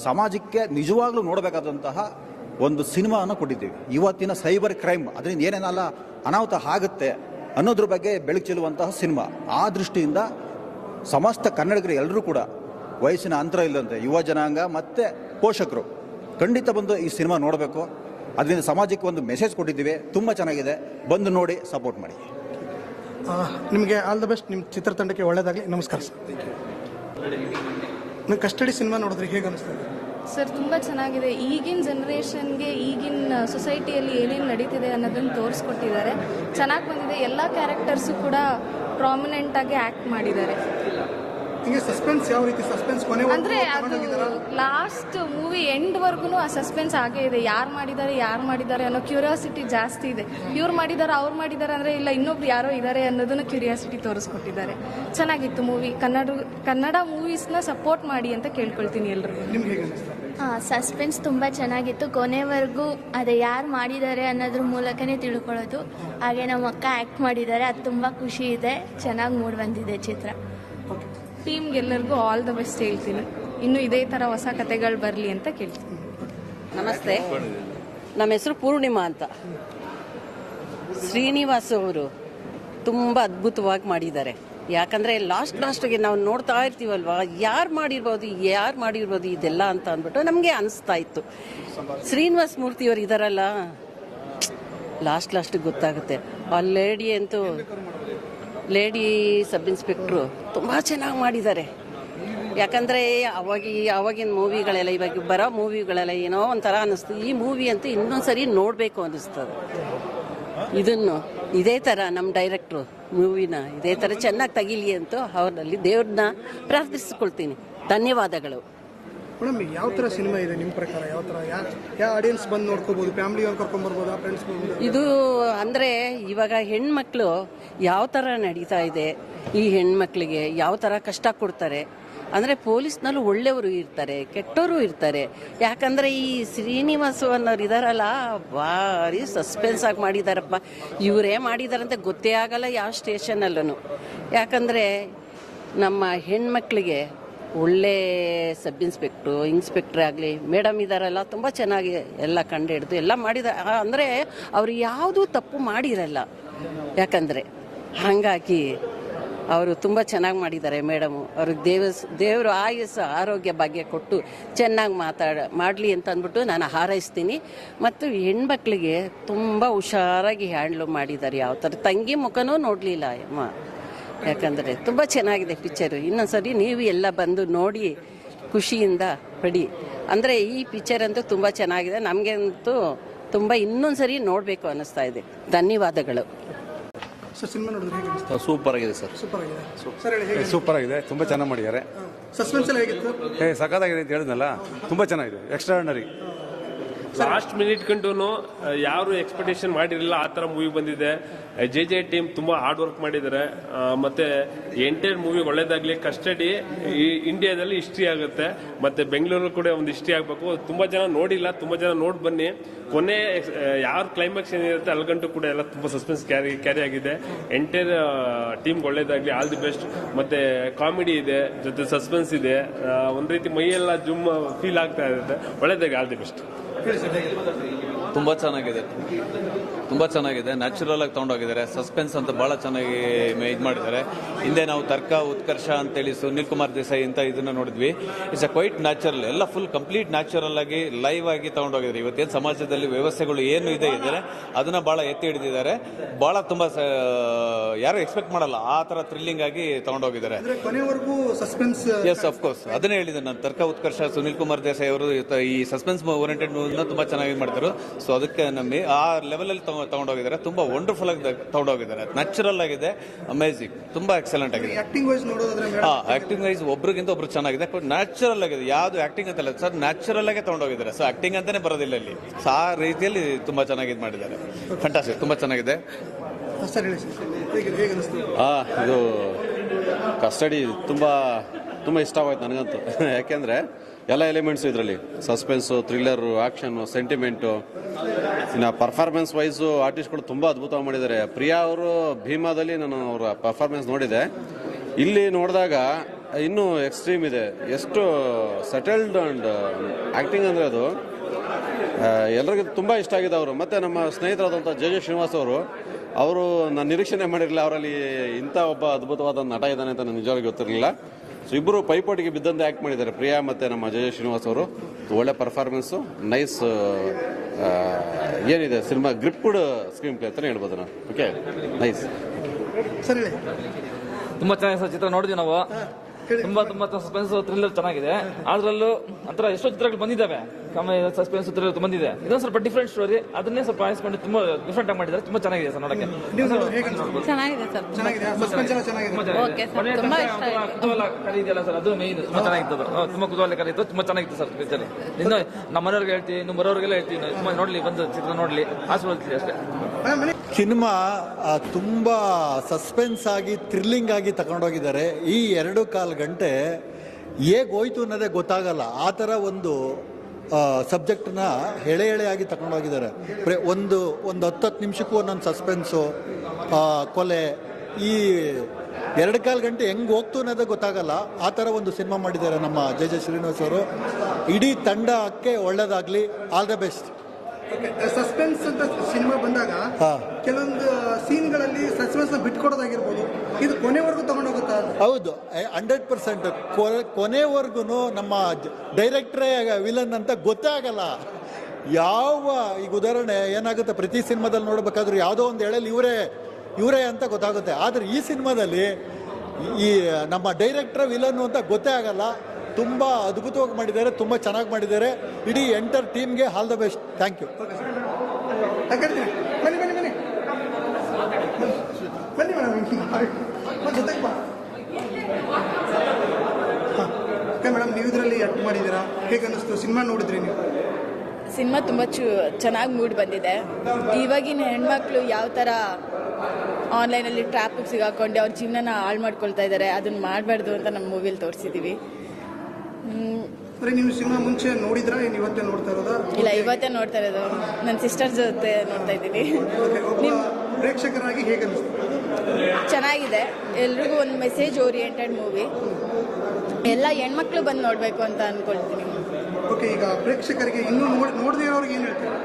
ಸಮಾಜಕ್ಕೆ ನಿಜವಾಗ್ಲೂ ನೋಡಬೇಕಾದಂತಹ ಒಂದು ಸಿನಿಮಾವನ್ನು ಕೊಟ್ಟಿದ್ದೀವಿ. ಇವತ್ತಿನ ಸೈಬರ್ ಕ್ರೈಮ್ ಅದರಿಂದ ಏನೇನಲ್ಲ ಅನಾಹುತ ಆಗುತ್ತೆ ಅನ್ನೋದ್ರ ಬಗ್ಗೆ ಬೆಳಕು ಚೆಲ್ಲುವಂತಹ ಸಿನಿಮಾ. ಆ ದೃಷ್ಟಿಯಿಂದ ಸಮಸ್ತ ಕನ್ನಡಿಗರು ಎಲ್ಲರೂ ಕೂಡ ವಯಸ್ಸಿನ ಅಂತರ ಇಲ್ಲದಂತೆ ಯುವ ಜನಾಂಗ ಮತ್ತು ಪೋಷಕರು ಖಂಡಿತ ಬಂದು ಈ ಸಿನಿಮಾ ನೋಡಬೇಕು. ಅದರಿಂದ ಸಮಾಜಕ್ಕೆ ಒಂದು ಮೆಸೇಜ್ ಕೊಟ್ಟಿದ್ದೀವಿ. ತುಂಬ ಚೆನ್ನಾಗಿದೆ. ಬಂದು ನೋಡಿ ಸಪೋರ್ಟ್ ಮಾಡಿ. ನಿಮಗೆ ಆಲ್ ದ ಬೆಸ್ಟ್ ನಿಮ್ಮ ಚಿತ್ರತಂಡಕ್ಕೆ ಒಳ್ಳೆಯದಾಗಲಿ ನಮಸ್ಕಾರ ಸರ್ ನೀವು ಕಸ್ಟಡಿ ಸಿನಿಮಾ ನೋಡಿದ್ರೆ ಹೇಗೆ ಅನಿಸ್ತದೆ ಸರ್ ತುಂಬ ಚೆನ್ನಾಗಿದೆ. ಈಗಿನ ಜನ್ರೇಷನ್ಗೆ ಈಗಿನ ಸೊಸೈಟಿಯಲ್ಲಿ ಏನೇನು ನಡೀತಿದೆ ಅನ್ನೋದನ್ನು ತೋರಿಸ್ಕೊಟ್ಟಿದ್ದಾರೆ. ಚೆನ್ನಾಗಿ ಬಂದಿದೆ. ಎಲ್ಲ ಕ್ಯಾರೆಕ್ಟರ್ಸು ಕೂಡ ಪ್ರಾಮಿನೆಂಟಾಗಿ ಆ್ಯಕ್ಟ್ ಮಾಡಿದ್ದಾರೆ. ಹಿಂಗೆ ಸಸ್ಪೆನ್ಸ್ ಯಾವ ರೀತಿ ಸಸ್ಪೆನ್ಸ್ ಕೊನೆ ಅಂದ್ರೆ ಅದು ಲಾಸ್ಟ್ ಮೂವಿ ಎಂಡ್ ವರ್ಗುನು ಆ ಸಸ್ಪೆನ್ಸ್ ಆಗೇ ಇದೆ. ಯಾರು ಮಾಡಿದ್ದಾರೆ ಯಾರು ಮಾಡಿದ್ದಾರೆ ಅನ್ನೋ ಕ್ಯೂರಿಯಾಸಿಟಿ ಜಾಸ್ತಿ ಇದೆ. ಇವ್ರು ಮಾಡಿದ್ದಾರೆ ಅವ್ರು ಮಾಡಿದ್ದಾರೆ ಅಂದ್ರೆ ಇಲ್ಲ ಇನ್ನೊಬ್ರು ಯಾರೋ ಇದ್ದಾರೆ ಅನ್ನೋದನ್ನ ಕ್ಯೂರಿಯಾಸಿಟಿ ತೋರಿಸ್ಕೊಟ್ಟಿದ್ದಾರೆ. ಚೆನ್ನಾಗಿತ್ತು ಮೂವಿ ಕನ್ನಡ ಕನ್ನಡ ಮೂವೀಸ್ನ ಸಪೋರ್ಟ್ ಮಾಡಿ ಅಂತ ಕೇಳ್ಕೊಳ್ತೀನಿ ಎಲ್ರಿಗೂ. ಹಾಂ ಸಸ್ಪೆನ್ಸ್ ತುಂಬ ಚೆನ್ನಾಗಿತ್ತು. ಕೊನೆವರೆಗೂ ಅದೇ ಯಾರು ಮಾಡಿದ್ದಾರೆ ಅನ್ನೋದ್ರ ಮೂಲಕನೇ ತಿಳ್ಕೊಳ್ಳೋದು. ಹಾಗೆ ನಮ್ಮ ಅಕ್ಕ ಆ್ಯಕ್ಟ್ ಮಾಡಿದ್ದಾರೆ ಅದು ತುಂಬ ಖುಷಿ ಇದೆ. ಚೆನ್ನಾಗಿ ಮೂಡ್ ಬಂದಿದೆ ಚಿತ್ರ. ಟೀಮ್ಗೆಲ್ಲರಿಗೂ ಆಲ್ ದ ಬೆಸ್ಟ್ ಹೇಳ್ತೀನಿ. ಇನ್ನು ಇದೇ ಥರ ಹೊಸ ಕತೆಗಳು ಬರಲಿ ಅಂತ ಕೇಳ್ತೀನಿ. ನಮಸ್ತೆ. ನಮ್ಮ ಹೆಸರು ಪೂರ್ಣಿಮಾ ಅಂತ. ಶ್ರೀನಿವಾಸ್ ಅವರು ತುಂಬ ಅದ್ಭುತವಾಗಿ ಮಾಡಿದ್ದಾರೆ. ಯಾಕಂದರೆ ಲಾಸ್ಟ್ ಲಾಸ್ಟ್ಗೆ ನಾವು ನೋಡ್ತಾ ಇರ್ತೀವಲ್ವಾ? ಯಾರು ಮಾಡಿರ್ಬೋದು ಯಾರು ಮಾಡಿರ್ಬೋದು ಇದೆಲ್ಲ ಅಂತ ಅಂದ್ಬಿಟ್ಟು ನಮಗೆ ಅನಿಸ್ತಾ ಇತ್ತು. ಶ್ರೀನಿವಾಸ್ ಮೂರ್ತಿಯವರು ಇದಾರಲ್ಲ? ಲಾಸ್ಟ್ ಲಾಸ್ಟಿಗೆ ಗೊತ್ತಾಗುತ್ತೆ. ಆ ಲೇಡಿ ಅಂತೂ ಲೇಡಿ ಸಬ್ ಇನ್ಸ್ಪೆಕ್ಟ್ರು ತುಂಬ ಚೆನ್ನಾಗಿ ಮಾಡಿದ್ದಾರೆ. ಯಾಕಂದರೆ ಅವಾಗ ಅವಾಗಿನ ಮೂವಿಗಳೆಲ್ಲ, ಇವಾಗ ಬರೋ ಮೂವಿಗಳೆಲ್ಲ ಏನೋ ಒಂಥರ ಅನ್ನಿಸ್ತು. ಈ ಮೂವಿ ಅಂತೂ ಇನ್ನೊಂದು ಸರಿ ನೋಡಬೇಕು ಅನ್ನಿಸ್ತದೆ. ಇದನ್ನು, ಇದೇ ಥರ ನಮ್ಮ ಡೈರೆಕ್ಟ್ರು ಮೂವಿನ, ಇದೇ ಥರ ಚೆನ್ನಾಗಿ ತೆಗಿಲಿ ಅಂತೂ ಅವರಲ್ಲಿ ದೇವ್ರನ್ನ ಪ್ರಾರ್ಥಿಸ್ಕೊಳ್ತೀನಿ. ಧನ್ಯವಾದಗಳು. ಮೇಡಮ್ ಯಾವ ಥರ ಸಿನಿಮಾ ಇದೆ ನಿಮ್ಮ ಪ್ರಕಾರ? ಯಾವ ಯಾ ಯಾವ ಆಡಿಯನ್ಸ್ ಬಂದು ನೋಡ್ಕೋಬೋದು? ಫ್ಯಾಮಿಲಿ ಅವ್ರು ಫ್ರೆಂಡ್ಸ್ ಬರ್ಬೋದು ಇದು ಅಂದರೆ ಇವಾಗ ಹೆಣ್ಮಕ್ಳು ಯಾವ ಥರ ನಡೀತಾ ಇದೆ? ಈ ಹೆಣ್ಮಕ್ಳಿಗೆ ಯಾವ ಥರ ಕಷ್ಟ ಕೊಡ್ತಾರೆ? ಅಂದರೆ ಪೊಲೀಸ್ನಲ್ಲೂ ಒಳ್ಳೆಯವರು ಇರ್ತಾರೆ ಕೆಟ್ಟವರು ಇರ್ತಾರೆ. ಯಾಕಂದರೆ ಈ ಶ್ರೀನಿವಾಸು ಅನ್ನೋರು ಇದಾರಲ್ಲ, ಭಾರಿ ಸಸ್ಪೆನ್ಸ್ ಆಗಿ ಮಾಡಿದಾರಪ್ಪ. ಇವರೇ ಮಾಡಿದಾರಂತ, ಗೊತ್ತೇ ಆಗಲ್ಲ ಯಾವ ಸ್ಟೇಷನಲ್ಲೂ ಯಾಕಂದರೆ ನಮ್ಮ ಹೆಣ್ಮಕ್ಳಿಗೆ ಒಳ್ಳೆ ಸಬ್ ಇನ್ಸ್ಪೆಕ್ಟ್ರು, ಇನ್ಸ್ಪೆಕ್ಟ್ರ್ ಆಗಲಿ, ಮೇಡಮ್ ಇದ್ದಾರಲ್ಲ ತುಂಬ ಚೆನ್ನಾಗಿ ಎಲ್ಲ ಕಂಡು ಹಿಡಿದು ಎಲ್ಲ ಮಾಡಿದ ಅಂದರೆ ಅವರು ಯಾವುದೂ ತಪ್ಪು ಮಾಡಿರಲ್ಲ. ಯಾಕಂದರೆ ಹಾಗಾಗಿ ಅವರು ತುಂಬ ಚೆನ್ನಾಗಿ ಮಾಡಿದ್ದಾರೆ ಮೇಡಮು. ಅವ್ರಿಗೆ ದೇವಸ್ ದೇವರು ಆಯಸ್ಸು, ಆರೋಗ್ಯ ಭಾಗ್ಯ ಕೊಟ್ಟು ಚೆನ್ನಾಗಿ ಮಾತಾಡ, ಮಾಡಲಿ ಅಂತ ಅಂದ್ಬಿಟ್ಟು ನಾನು ಹಾರೈಸ್ತೀನಿ. ಮತ್ತು ಹೆಣ್ಮಕ್ಳಿಗೆ ತುಂಬ ಹುಷಾರಾಗಿ ಹ್ಯಾಂಡ್ಲು ಮಾಡಿದ್ದಾರೆ ಯಾವ ಥರ ತಂಗಿ ಮುಖನೂ ನೋಡಲಿಲ್ಲ, ಅಮ್ಮ. ಯಾಕಂದರೆ ತುಂಬ ಚೆನ್ನಾಗಿದೆ ಪಿಕ್ಚರು. ಇನ್ನೊಂದ್ಸರಿ ನೀವು ಎಲ್ಲ ಬಂದು ನೋಡಿ ಖುಷಿಯಿಂದ ಪಡಿ. ಅಂದರೆ ಈ ಪಿಕ್ಚರ್ ಅಂತೂ ತುಂಬ ಚೆನ್ನಾಗಿದೆ. ನಮಗಂತೂ ತುಂಬ ಇನ್ನೊಂದ್ಸರಿ ನೋಡಬೇಕು ಅನ್ನಿಸ್ತಾ ಇದೆ. ಧನ್ಯವಾದಗಳು. ಸರ್ ಸಿನಿಮಾ ನೋಡಿದ್ರೆ ಹೇಗೆ ಅನಿಸ್ತು? ಸೂಪರ್ ಆಗಿದೆ ಸರ್. ಸೂಪರ್ ಆಗಿದೆ ಸರ್ ಹೇಳಿ ಹೇಗೆ ಸೂಪರ್ ಆಗಿದೆ. ತುಂಬ ಚೆನ್ನಾಗಿ ಮಾಡಿದ್ದಾರೆ. ಸಸ್ಪೆನ್ಸ್ ಎಲ್ಲ ಹೇಗಿತ್ತು? ಏ ಸಖತ್ತಾಗಿದೆ ಅಂತ ಹೇಳಿದ್ನಲ್ಲ. ತುಂಬ ಚೆನ್ನಾಗಿದೆ. ಎಕ್ಸ್ಟ್ರಾರ್ನರಿ ಲಾಸ್ಟ್ ಮಿನಿಟ್ ಕಂಡು ಯಾರು ಎಕ್ಸ್ಪೆಕ್ಟೇಷನ್ ಮಾಡಿರಲಿಲ್ಲ, ಆ ಥರ ಮೂವಿ ಬಂದಿದೆ. ಜೆ ಜೆ ಟೀಮ್ ತುಂಬಾ ಹಾರ್ಡ್ ವರ್ಕ್ ಮಾಡಿದ್ದಾರೆ. ಮತ್ತೆ ಎಂಟೈರ್ ಮೂವಿ ಒಳ್ಳೇದಾಗ್ಲಿ ಕಸ್ಟಡಿ ಈ ಇಂಡಿಯಾದಲ್ಲಿ ಹಿಸ್ಟ್ರಿ ಆಗುತ್ತೆ. ಮತ್ತೆ ಬೆಂಗಳೂರು ಕೂಡ ಒಂದು ಹಿಸ್ಟ್ರಿ ಆಗಬೇಕು. ತುಂಬಾ ಜನ ನೋಡಿಲ್ಲ, ತುಂಬಾ ಜನ ನೋಡಿ ಬನ್ನಿ. ಕೊನೆ ಯಾರು ಕ್ಲೈಮ್ಯಾಕ್ಸ್ ಏನಿರುತ್ತೆ, ಅಲ್ಗಂಟು ಕೂಡ ಎಲ್ಲ ತುಂಬಾ ಸಸ್ಪೆನ್ಸ್ ಕ್ಯಾರಿ ಕ್ಯಾರಿ ಆಗಿದೆ. ಎಂಟೈರ್ ಟೀಮ್ ಒಳ್ಳೇದಾಗ್ಲಿ ಆಲ್ ದಿ ಬೆಸ್ಟ್ ಮತ್ತೆ ಕಾಮಿಡಿ ಇದೆ, ಜೊತೆ ಸಸ್ಪೆನ್ಸ್ ಇದೆ. ಒಂದ್ ರೀತಿ ಮೈಯೆಲ್ಲ ಜುಮ್ ಫೀಲ್ ಆಗ್ತಾ ಇರುತ್ತೆ. ಒಳ್ಳೇದಾಗಿ ಆಲ್ ದಿ ಬೆಸ್ಟ್ Gracias. ತುಂಬ ಚೆನ್ನಾಗಿದೆ. ತುಂಬ ಚೆನ್ನಾಗಿದೆ. ನ್ಯಾಚುರಲ್ ಆಗಿ ತೊಗೊಂಡೋಗಿದ್ದಾರೆ. ಸಸ್ಪೆನ್ಸ್ ಅಂತ ಭಾಳ ಚೆನ್ನಾಗಿ ಇದು ಮಾಡಿದ್ದಾರೆ. ಹಿಂದೆ ನಾವು ತರ್ಕ ಉತ್ಕರ್ಷ ಅಂತೇಳಿ ಸುನಿಲ್ ಕುಮಾರ್ ದೇಸಾಯಿ ಅಂತ ಇದನ್ನ ನೋಡಿದ್ವಿ. ಇಟ್ಸ್ ಅ ಕ್ವೈಟ್ ನ್ಯಾಚುರಲ್ ಎಲ್ಲ ಫುಲ್ ಕಂಪ್ಲೀಟ್ ನ್ಯಾಚುರಲ್ ಆಗಿ ಲೈವ್ ಆಗಿ ತೊಗೊಂಡೋಗಿದ್ದಾರೆ. ಇವತ್ತೇನು ಸಮಾಜದಲ್ಲಿ ವ್ಯವಸ್ಥೆಗಳು ಏನು ಇದೆ ಇದ್ದಾರೆ ಅದನ್ನ ಭಾಳ ಎತ್ತಿ ಹಿಡಿದಿದ್ದಾರೆ. ಭಾಳ ತುಂಬ ಯಾರು ಎಕ್ಸ್ಪೆಕ್ಟ್ ಮಾಡಲ್ಲ. ಆ ಥರ ಥ್ರಿಲ್ಲಿಂಗ್ ಆಗಿ ತೊಗೊಂಡೋಗಿದ್ದಾರೆ. ಸಸ್ಪೆನ್ಸ್ ಎಸ್ ಅಫ್ಕೋರ್ಸ್ ಅದನ್ನೇ ಹೇಳಿದೆ ನಾನು. ತರ್ಕ ಉತ್ಕರ್ಷ ಸುನಿಲ್ ಕುಮಾರ್ ದೇಸಾಯಿ ಅವರು ಈ ಸಸ್ಪೆನ್ಸ್ ಓರಿಯಂಟೆಡ್ ಮೂವಿನ ತುಂಬಾ ಚೆನ್ನಾಗಿ ಮಾಡ್ತಾರೆ ಸೊ ಅದಕ್ಕೆ ನಮ್ಮ ಆ ಲೆವೆಲಲ್ಲಿ ತಗೊಂಡೋಗಿದ್ದಾರೆ. ತುಂಬಾ ವಂಡರ್ಫುಲ್ ಆಗಿ ತಗೊಂಡೋಗಿದ್ದಾರೆ. ನ್ಯಾಚುರಲ್ ಆಗಿದೆ. ಅಮೇಝಿಂಗ್ ತುಂಬಾ ಎಕ್ಸಲೆಂಟ್ ಆಗಿದೆ. ಆಕ್ಟಿಂಗ್ ವೈಸ್ ನೋಡೋದಾದ್ರೆ ಆ ಆಕ್ಟಿಂಗ್ ವೈಸ್ ಒಬ್ರಿಗಿಂತ ಒಬ್ರು ಚೆನ್ನಾಗಿದೆ. ನ್ಯಾಚುರಲ್ ಆಗಿದೆ. ಯಾವ್ದು ಆಕ್ಟಿಂಗ್ ಅಂತಲ್ಲ. ಸರ್ ನ್ಯಾಚುರಲ್ ಆಗಿ ತಗೊಂಡೋಗಿದ್ದಾರೆ. ಸೊ ಆಕ್ಟಿಂಗ್ ಅಂತಾನೆ ಬರೋದಿಲ್ಲ ಇಲ್ಲಿ ಸೊ ಆ ರೀತಿಯಲ್ಲಿ ತುಂಬಾ ಚೆನ್ನಾಗಿ ಇದ್ ಮಾಡಿದ್ದಾರೆ. ಫಂಟಾಸ್ಟಿಕ್ ತುಂಬಾ ಚೆನ್ನಾಗಿದೆ. ಆ, ಇದು ಕಸ್ಟಡಿ ತುಂಬ ತುಂಬ ಇಷ್ಟವಾಯ್ತು ನನಗಂತೂ. ಯಾಕೆಂದರೆ ಎಲ್ಲ ಎಲಿಮೆಂಟ್ಸ್ ಇದರಲ್ಲಿ. ಸಸ್ಪೆನ್ಸು ಥ್ರಿಲ್ಲರು ಆ್ಯಕ್ಷನ್ನು ಸೆಂಟಿಮೆಂಟು ಇನ್ನು ಪರ್ಫಾರ್ಮೆನ್ಸ್ ವೈಸು ಆರ್ಟಿಸ್ಟ್ಗಳು ತುಂಬ ಅದ್ಭುತವಾಗಿ ಮಾಡಿದ್ದಾರೆ. ಪ್ರಿಯಾ ಅವರು ಭೀಮಾದಲ್ಲಿ ನಾನು ಅವರ ಪರ್ಫಾರ್ಮೆನ್ಸ್ ನೋಡಿದೆ. ಇಲ್ಲಿ ನೋಡಿದಾಗ ಇನ್ನೂ ಎಕ್ಸ್ಟ್ರೀಮ್ ಇದೆ. ಎಷ್ಟು ಸೆಟಲ್ಡ್ ಆ್ಯಂಡ್ ಆ್ಯಕ್ಟಿಂಗ್ ಅಂದರೆ ಅದು ಎಲ್ಲರಿಗೂ ತುಂಬ ಇಷ್ಟ ಆಗಿದೆ ಅವರು. ಮತ್ತು ನಮ್ಮ ಸ್ನೇಹಿತರಾದಂಥ ಜೆ ಜೆ ಶ್ರೀನಿವಾಸ್ ಅವರು ಅವರು ನಾನು ನಿರೀಕ್ಷಣೆ ಮಾಡಿರಲಿಲ್ಲ. ಅವರಲ್ಲಿ ಇಂಥ ಒಬ್ಬ ಅದ್ಭುತವಾದ ನಟ ಇದ್ದಾನೆ ಅಂತ ನನಗೆ ನಿಜವಾಗಿ ಗೊತ್ತಿರಲಿಲ್ಲ. ಸೊ ಇಬ್ಬರು ಪೈಪೋಟಿಗೆ ಬಿದ್ದಂತೆ ಆ್ಯಕ್ಟ್ ಮಾಡಿದ್ದಾರೆ. ಪ್ರಿಯಾ ಮತ್ತು ನಮ್ಮ ಜೆ ಜೆ ಶ್ರೀನಿವಾಸ್ ಅವರು. ಒಳ್ಳೆ ಪರ್ಫಾರ್ಮೆನ್ಸು ನೈಸ್ ಏನಿದೆ ಸಿನಿಮಾ ಗ್ರಿಪ್ಡ್ ಸ್ಕ್ರೀನ್ ಪ್ಲೇ ಅಂತಲೇ ಹೇಳ್ಬೋದು ನಾನು ಓಕೆ ನೈಸ್ ಸರಿ ತುಂಬ ಚೆನ್ನಾಗಿ ಸರ್ ಚಿತ್ರ ನೋಡಿದ್ವಿ ನಾವು. ತುಂಬಾ ತುಂಬಾ ಸಸ್ಪೆನ್ಸ್ ಥ್ರಿಲ್ಲರ್ ಚೆನ್ನಾಗಿದೆ. ಅದ್ರಲ್ಲೂ ಅಂತರ ಎಷ್ಟೋ ಚಿತ್ರಗಳು ಬಂದಿದ್ದಾವೆ. ಸಸ್ಪೆನ್ಸ್ ಥ್ರಿಲ್ಲರ್ ಬಂದಿದೆ. ಇದೊಂದು ಸ್ವಲ್ಪ ಡಿಫ್ರೆಂಟ್ ಸ್ಟೋರಿ ಅದನ್ನೇ ಸ್ವಲ್ಪ ಆಯಿಸ್ಕೊಂಡು ತುಂಬಾ ಡಿಫ್ರೆಂಟ್ ಆಗಿ ಮಾಡಿದ್ದಾರೆ ತುಂಬಾ ಚೆನ್ನಾಗಿದೆ ಸರ್ ನೋಡಕ್ಕೆ. ಚೆನ್ನಾಗಿದೆ ಸರ್. ಚೆನ್ನಾಗಿದೆ ಸಸ್ಪೆನ್ಸ್ ಚೆನ್ನಾಗಿದೆ. Okay sir. ತುಂಬಾ ಇಷ್ಟ ಆಯ್ತು. ಕುತೂಹಲಕಾರಿ ಇದೆಯಲ್ಲ ಸರ್? ಅದು ಮೇನ್ ತುಂಬಾ ಚೆನ್ನಾಗಿತ್ತು ತುಂಬಾ ಕುತೂಹಲಕಾರಿ ಇತ್ತು. ತುಂಬಾ ಚೆನ್ನಾಗಿತ್ತು ಸರ್ ಪಿಕ್ಚರ್ ಇನ್ನು ನಮ್ಮ ಮನೆಯವ್ರಿಗೆ ಹೇಳ್ತೀವಿ ಇನ್ನು ಬರೋರಿಗೆಲ್ಲ ಹೇಳ್ತೀವಿ ತುಂಬಾ ನೋಡ್ಲಿ ಬಂದು ಚಿತ್ರ ನೋಡ್ಲಿ ಆಶೀರ್ವದಿಸ್ಲಿ ಅಷ್ಟೇ. ಸಿನಿಮಾ ತುಂಬಾ ಸಸ್ಪೆನ್ಸ್ ಆಗಿ ಥ್ರಿಲ್ಲಿಂಗ್ ಆಗಿ ತಗೊಂಡೋಗಿದ್ದಾರೆ. ಈ ಎರಡು ಕಾಲು ಗಂಟೆ ಹೇಗೆ ಹೋಯ್ತು ಅನ್ನೋದೇ ಗೊತ್ತಾಗಲ್ಲ. ಆ ಥರ ಒಂದು ಸಬ್ಜೆಕ್ಟ್ನ ಎಳೆ ಆಗಿ ತಗೊಂಡೋಗಿದ್ದಾರೆ. ಒಂದು ಒಂದು ಹತ್ತು ಹತ್ತು ನಿಮಿಷಕ್ಕೂ ಒಂದೊಂದು ಸಸ್ಪೆನ್ಸು ಕೊಲೆ, ಈ ಎರಡು ಕಾಲು ಗಂಟೆ ಹೆಂಗೆ ಹೋಗ್ತು ಅನ್ನೋದೇ ಗೊತ್ತಾಗಲ್ಲ. ಆ ಥರ ಒಂದು ಸಿನಿಮಾ ಮಾಡಿದ್ದಾರೆ ನಮ್ಮ ಜೆ ಜೆ ಶ್ರೀನಿವಾಸ್ ಅವರು. ಇಡೀ ತಂಡಕ್ಕೆ ಒಳ್ಳೆಯದಾಗಲಿ ಆಲ್ ದ ಬೆಸ್ಟ್ ಸಸ್ಪೆನ್ಸ್ ಅಂತ ಸಿನಿಮಾ ಬಂದಾಗ ಕೆಲವೊಂದು ಸೀನ್ಗಳಲ್ಲಿ ಸಸ್ಪೆನ್ಸ್ ಬಿಟ್ಕೊಡೋದಾಗಿರ್ಬೋದು. ಇದು ಕೊನೆವರೆಗೂ ತಗೊಂಡೋಗುತ್ತಾ? ಹೌದು ಹಂಡ್ರೆಡ್ ಪರ್ಸೆಂಟ್ ಕೊನೆವರೆಗೂ ನಮ್ಮ ಡೈರೆಕ್ಟ್ರೇ ವಿಲನ್ ಅಂತ ಗೊತ್ತೇ ಆಗಲ್ಲ. ಯಾವ ಈಗ ಉದಾಹರಣೆ ಏನಾಗುತ್ತೆ? ಪ್ರತಿ ಸಿನಿಮಾದಲ್ಲಿ ನೋಡಬೇಕಾದ್ರೂ ಯಾವುದೋ ಒಂದು ಎಳೆಯಲ್ಲಿ ಇವರೇ ಇವರೇ ಅಂತ ಗೊತ್ತಾಗುತ್ತೆ. ಆದರೆ ಈ ಸಿನಿಮಾದಲ್ಲಿ ಈ ನಮ್ಮ ಡೈರೆಕ್ಟ್ರ ವಿಲನ್ನು ಅಂತ ಗೊತ್ತೇ ಆಗಲ್ಲ. ತುಂಬ ಅದ್ಭುತವಾಗಿ ಮಾಡಿದ್ದಾರೆ ತುಂಬ ಚೆನ್ನಾಗಿ ಮಾಡಿದ್ದಾರೆ. ಇಡೀ ಎಂಟರ್ ಟೀಮ್ಗೆ all the best thank you madam ನೀವು ಇದರಲ್ಲಿ ಮಾಡಿದ್ದೀರಾ? ಹೇಗೆ ಅನ್ನಿಸ್ತು? ಸಿನಿಮಾ ನೋಡಿದ್ರಿ ನೀವು? ಸಿನಿಮಾ ತುಂಬ ಚು ಚೆನ್ನಾಗಿ ಮೂಡ್ ಬಂದಿದೆ. ಇವಾಗಿನ ಹೆಣ್ಮಕ್ಳು ಯಾವ ಥರ ಆನ್ಲೈನಲ್ಲಿ ಟ್ರಾಪ್ ಸಿಗಾಕೊಂಡು ಅವ್ರ ಜೀವನನ ಹಾಳು ಮಾಡ್ಕೊಳ್ತಾ ಇದ್ದಾರೆ ಅದನ್ನ ಮಾಡಬಾರ್ದು ಅಂತ ನಮ್ಮ ಮೂವಿಲಿ ತೋರಿಸಿದ್ದೀವಿ ನೀವು ಸಿನಿಮಾ ಮುಂಚೆ ನೋಡಿದ್ರಾ? ಏನು ಇವತ್ತೇ ನೋಡ್ತಾ ಇರೋದಾ? ಇಲ್ಲ ಇವತ್ತೇ ನೋಡ್ತಾ ಇರೋದು. ನನ್ನ ಸಿಸ್ಟರ್ ಜೊತೆ ನೋಡ್ತಾ ಇದ್ದೀನಿ. ಪ್ರೇಕ್ಷಕರಾಗಿ ಹೇಗೆ ಚೆನ್ನಾಗಿದೆ. ಎಲ್ರಿಗೂ ಒಂದು ಮೆಸೇಜ್ ಓರಿಯೆಂಟೆಡ್ ಮೂವಿ ಎಲ್ಲ ಹೆಣ್ಮಕ್ಳು ಬಂದು ನೋಡಬೇಕು ಅಂತ ಅನ್ಕೊಳ್ತೀನಿ. ಓಕೆ ಈಗ ಪ್ರೇಕ್ಷಕರಿಗೆ ಇನ್ನೂ ನೋಡಿ ನೋಡದೇ ಇರೋರಿಗೆ ಏನು ಹೇಳ್ತೀರಾ?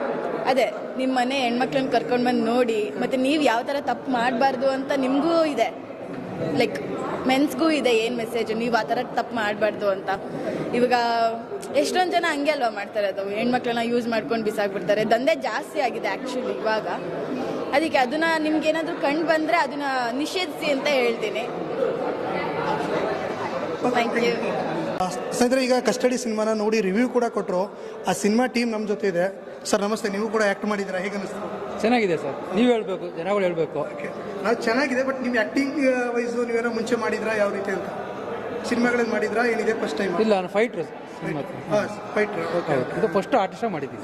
ಅದೇ ನಿಮ್ಮ ಮನೆ ಹೆಣ್ಮಕ್ಳನ್ನ ಕರ್ಕೊಂಡು ಬಂದು ನೋಡಿ ಮತ್ತು ನೀವು ಯಾವ ಥರ ತಪ್ಪು ಮಾಡಬಾರ್ದು ಅಂತ ನಿಮಗೂ ಇದೆ. ಲೈಕ್ ಮೆನ್ಸ್ಗೂ ಇದೆ ಏನು ಮೆಸೇಜ್ ನೀವು ಆ ಥರ ತಪ್ಪು ಮಾಡಬಾರ್ದು ಅಂತ. ಇವಾಗ ಎಷ್ಟೊಂದು ಜನ ಹಂಗೆ ಅಲ್ವಾ ಮಾಡ್ತಾರೆ ಅದು? ಹೆಣ್ಮಕ್ಳನ್ನ ಯೂಸ್ ಮಾಡ್ಕೊಂಡು ಬಿಸಾಕ್ಬಿಡ್ತಾರೆ. ದಂಧೆ ಜಾಸ್ತಿ ಆಗಿದೆ ಆ್ಯಕ್ಚುಲಿ ಇವಾಗ. ಅದಕ್ಕೆ ಅದನ್ನ ನಿಮ್ಗೆ ಏನಾದರೂ ಕಂಡು ಬಂದರೆ ಅದನ್ನ ನಿಷೇಧಿಸಿ ಅಂತ ಹೇಳ್ತೀನಿ. ಥ್ಯಾಂಕ್ ಯು ಸ್ನೇಹಿತರೆ, ಈಗ ಕಸ್ಟಡಿ ಸಿನಿಮಾನ ನೋಡಿ ರಿವ್ಯೂ ಕೂಡ ಕೊಟ್ಟರು ಆ ಸಿನಿಮಾ ಟೀಮ್ ನಮ್ಮ ಜೊತೆ ಇದೆ. ಸರ್, ನಮಸ್ತೆ, ನೀವು ಕೂಡ ಆ್ಯಕ್ಟ್ ಮಾಡಿದ್ದೀರಾ? ಹೇಗೆ ಅನ್ನಿಸ್ತು ಚೆನ್ನಾಗಿದೆ ಸರ್. ನೀವು ಹೇಳಬೇಕು ಜನಗಳು ಹೇಳಬೇಕು. ನಾವು ಚೆನ್ನಾಗಿದೆ ಬಟ್ ನೀವು ಆ್ಯಕ್ಟಿಂಗ್ ವೈಸು ನೀವೇನೋ ಮುಂಚೆ ಮಾಡಿದ್ರಾ ಯಾವ ರೀತಿ ಅಂತ? ಸಿನಿಮಾಗಳಲ್ಲಿ ಮಾಡಿದ್ರಾ ಏನಿದೆ ಫಸ್ಟ್ ಟೈಮ್ ಇಲ್ಲ ನಾನು ಫೈಟ್ರ್ ಸಿನಿಮಾ. ಫೈಟ್ರ್ ಓಕೆ ಇದು ಫಸ್ಟ್ ಆರ್ಟಿಸ್ಟ್ ಮಾಡಿದ್ದೀನಿ.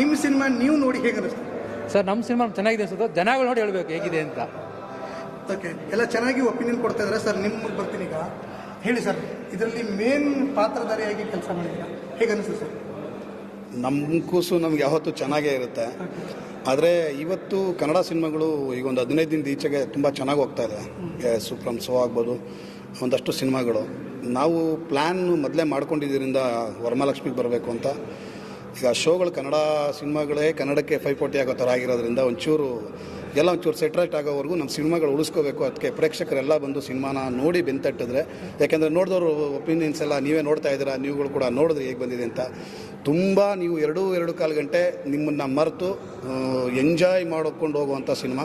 ನಿಮ್ಮ ಸಿನಿಮಾ ನೀವು ನೋಡಿ ಹೇಗೆ ಸರ್ ನಮ್ಮ ಸಿನಿಮಾ ಚೆನ್ನಾಗಿದೆ ಅನ್ಸುತ್ತೆ. ಜನಗಳು ನೋಡಿ ಹೇಳ್ಬೇಕು ಹೇಗಿದೆ ಅಂತ. ಓಕೆ ಎಲ್ಲ ಚೆನ್ನಾಗಿ ಒಪಿನಿಯನ್ ಕೊಡ್ತಾ ಇದ್ದಾರೆ ಸರ್ ನಿಮ್ಗೆ ಬರ್ತೀನಿ ಈಗ. ಹೇಳಿ ಸರ್ ಇದರಲ್ಲಿ ಮೇನ್ ಪಾತ್ರಧಾರಿಯಾಗಿ ಕೆಲಸ ಮಾಡಿದ್ದೀರಾ? ಹೇಗೆ ಅನಿಸ್ತು ಸರ್? ನಮ್ಮ ಕೂಸು ನಮ್ಗೆ ಯಾವತ್ತೂ ಚೆನ್ನಾಗೇ ಇರುತ್ತೆ. ಆದರೆ ಇವತ್ತು ಕನ್ನಡ ಸಿನಿಮಾಗಳು ಈಗ ಒಂದು ಹದಿನೈದು ದಿನದ ಈಚೆಗೆ ತುಂಬ ಚೆನ್ನಾಗಿ ಹೋಗ್ತಾ ಇದೆ. ಸುಪ್ರಮ್ ಸೋ ಆಗ್ಬೋದು ಒಂದಷ್ಟು ಸಿನಿಮಾಗಳು. ನಾವು ಪ್ಲ್ಯಾನ್ ಮೊದಲೇ ಮಾಡ್ಕೊಂಡಿದ್ದರಿಂದ ವರಮಹಾಲಕ್ಷ್ಮಿಗೆ ಬರಬೇಕು ಅಂತ. ಈಗ ಶೋಗಳು ಕನ್ನಡ ಸಿನಿಮಾಗಳೇ ಕನ್ನಡಕ್ಕೆ ಪೈಪೋಟಿ ಆಗೋ ಥರ ಆಗಿರೋದ್ರಿಂದ ಒಂಚೂರು ಎಲ್ಲ ಒಂಚೂರು ಸೆಟ್ರೇಟ್ ಆಗೋವರೆಗೂ ನಮ್ಮ ಸಿನಿಮಾಗಳು ಉಳಿಸ್ಕೋಬೇಕು. ಅದಕ್ಕೆ ಪ್ರೇಕ್ಷಕರೆಲ್ಲ ಬಂದು ಸಿನಿಮಾನ ನೋಡಿ ಬೆಂತಟ್ಟಿದ್ರೆ ಯಾಕೆಂದರೆ ನೋಡಿದವರು ಒಪಿನಿಯನ್ಸ್ ಎಲ್ಲ ನೀವೇ ನೋಡ್ತಾ ಇದ್ದೀರಾ ನೀವುಗಳು ಕೂಡ ನೋಡಿದ್ರಿ ಹೇಗೆ ಬಂದಿದೆ ಅಂತ. ತುಂಬ ನೀವು ಎರಡು ಎರಡು ಕಾಲು ಗಂಟೆ ನಿಮ್ಮನ್ನು ಮರೆತು ಎಂಜಾಯ್ ಮಾಡ್ಕೊಂಡು ಹೋಗುವಂಥ ಸಿನಿಮಾ.